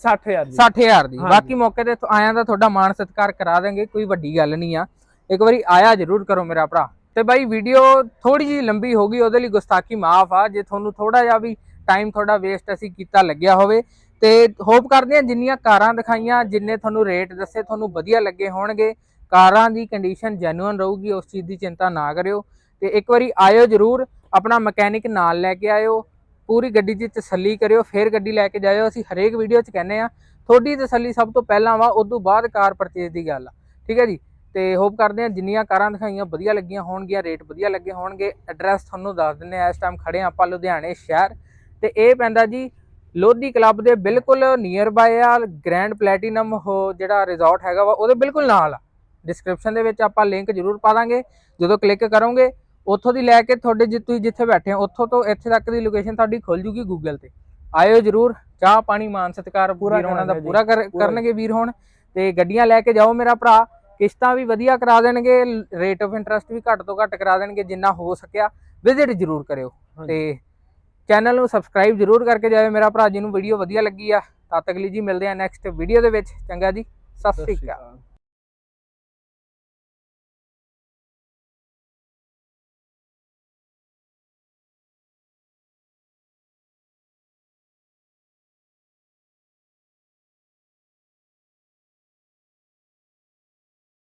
60000 ਦੀ। 60000 ਦੀ। ਬਾਕੀ ਮੌਕੇ ਤੇ ਆਇਆਂ ਦਾ ਤੁਹਾਡਾ ਮਾਣ ਸਤਿਕਾਰ ਕਰਾ ਦਾਂਗੇ ਕੋਈ ਵੱਡੀ ਗੱਲ ਨਹੀਂ ਆ। ਇੱਕ ਵਾਰੀ ਆਇਆ ਜ਼ਰੂਰ ਕਰੋ ਮੇਰਾ ਭਰਾ। ਤੇ ਬਾਈ ਵੀਡੀਓ ਥੋੜੀ ਜੀ ਲੰਬੀ ਹੋ ਗਈ, ਉਹਦੇ ਲਈ ਗੁਸਤਾਖੀ ਮਾਫ ਆ। ਜੇ ਤੁਹਾਨੂੰ ਥੋੜਾ ਜਿਹਾ ਵੀ ਟਾਈਮ ਤੁਹਾਡਾ ਵੇਸਟ ਅਸੀਂ ਕੀਤਾ ਲੱਗਿਆ ਹੋਵੇ, ਤੇ ਹੋਪ ਕਰਦੇ ਹਾਂ ਜਿੰਨੀਆਂ ਕਾਰਾਂ ਦਿਖਾਈਆਂ, ਜਿੰਨੇ ਤੁਹਾਨੂੰ ਰੇਟ ਦੱਸੇ, ਤੁਹਾਨੂੰ ਵਧੀਆ ਲੱਗੇ ਹੋਣਗੇ। ਕਾਰਾਂ ਦੀ ਕੰਡੀਸ਼ਨ ਜੈਨੂਇਨ ਰਹੂਗੀ, ਉਸ ਚੀਜ਼ ਦੀ ਚਿੰਤਾ ਨਾ ਕਰਿਓ। ਤੇ ਇੱਕ ਵਾਰੀ ਆਇਓ ਜ਼ਰੂਰ, ਆਪਣਾ ਮਕੈਨਿਕ ਨਾਲ ਲੈ ਕੇ ਆਇਓ, ਪੂਰੀ ਗੱਡੀ ਦੀ ਤਸੱਲੀ ਕਰਿਓ, ਫਿਰ ਗੱਡੀ ਲੈ ਕੇ ਜਾਇਓ। ਅਸੀਂ ਹਰੇਕ ਵੀਡੀਓ 'ਚ ਕਹਿੰਦੇ ਆ ਤੁਹਾਡੀ ਤਸੱਲੀ ਸਭ ਤੋਂ ਪਹਿਲਾਂ ਵਾ ਉਸ ਤੋਂ ਬਾਅਦ ਕਾਰ ਪਰਚੇਜ਼ ਦੀ ਗੱਲ ਆ। ਠੀਕ ਹੈ ਜੀ? ਤੇ ਹੋਪ ਕਰਦੇ ਆ ਜਿੰਨੀਆਂ ਕਾਰਾਂ ਦਿਖਾਈਆਂ ਵਧੀਆ ਲੱਗੀਆਂ ਹੋਣਗੀਆਂ ਰੇਟ ਵਧੀਆ ਲੱਗੇ ਹੋਣਗੇ। ਐਡਰੈਸ ਤੁਹਾਨੂੰ ਦੱਸ ਦਿੰਨੇ ਆ ਇਸ ਟਾਈਮ ਖੜੇ ਆ ਆਪਾਂ ਲੁਧਿਆਣੇ ਸ਼ਹਿਰ। ਤੇ ਇਹ ਪੈਂਦਾ ਜੀ ਲੋਧੀ ਕਲੱਬ ਦੇ ਬਿਲਕੁਲ ਨੀਅਰ ਬਾਏ ਆ ਗ੍ਰੈਂਡ ਪਲੈਟੀਨਮ ਹੋ ਜਿਹੜਾ ਰਿਜ਼ੋਰਟ ਹੈਗਾ ਵਾ ਉਹਦੇ ਬਿਲਕੁਲ ਨਾਲ ਆ। ਡਿਸਕ੍ਰਿਪਸ਼ਨ ਦੇ ਵਿੱਚ ਆਪਾਂ ਲਿੰਕ ਜ਼ਰੂਰ ਪਾ ਦਾਂਗੇ ਜਦੋਂ ਕਲਿੱਕ ਕਰੋਗੇ ਉੱਥੋਂ ਦੀ ਲੈ ਕੇ ਤੁਹਾਡੇ ਜਿ ਤੁਸੀਂ ਜਿੱਥੇ ਬੈਠੇ ਹੋ ਉੱਥੋਂ ਤੋਂ ਇੱਥੇ ਤੱਕ ਦੀ ਲੋਕੇਸ਼ਨ ਤੁਹਾਡੀ ਖੁੱਲ ਜੂਗੀ ਗੂਗਲ ਤੇ। ਆਇਓ ਜ਼ਰੂਰ ਚਾਹ ਪਾਣੀ ਮਾਨ ਸਤਿਕਾਰ ਪੂਰਾ ਵੀਰ ਹੋਣਾ ਦਾ ਪੂਰਾ। ਕਰਨਗੇ ਵੀਰ ਹੋਣ। ਤੇ ਗੱਡੀਆਂ ਲੈ ਕੇ ਜਾਓ ਮੇਰਾ ਭਰਾ। ਕਿਸ਼ਤਾਂ ਵੀ ਵਧੀਆ ਕਰਾ ਦੇਣਗੇ ਰੇਟ ਆਫ ਇੰਟਰਸਟ ਵੀ ਘੱਟ ਤੋਂ ਘੱਟ ਕਰਾ ਦੇਣਗੇ ਜਿੰਨਾ ਹੋ ਸਕਿਆ ਵਿਜ਼ਿਟ ਜ਼ਰੂਰ ਕਰਿਓ। ਤੇ ਚੈਨਲ ਨੂੰ ਸਬਸਕ੍ਰਾਈਬ ਜ਼ਰੂਰ ਕਰਕੇ ਜਾਇਓ। ਮੇਰਾ ਭਰਾ ਜੀ ਨੂੰ ਵੀਡੀਓ ਵਧੀਆ ਲੱਗੀ ਆ। ਤਦ ਤੱਕ ਲਈ ਜੀ ਮਿਲਦੇ ਆ ਨੈਕਸਟ ਵੀਡੀਓ ਦੇ ਵਿੱਚ। ਚੰਗਾ ਜੀ। ਸਤਿ ਸ਼੍ਰੀ ਅਕਾਲ।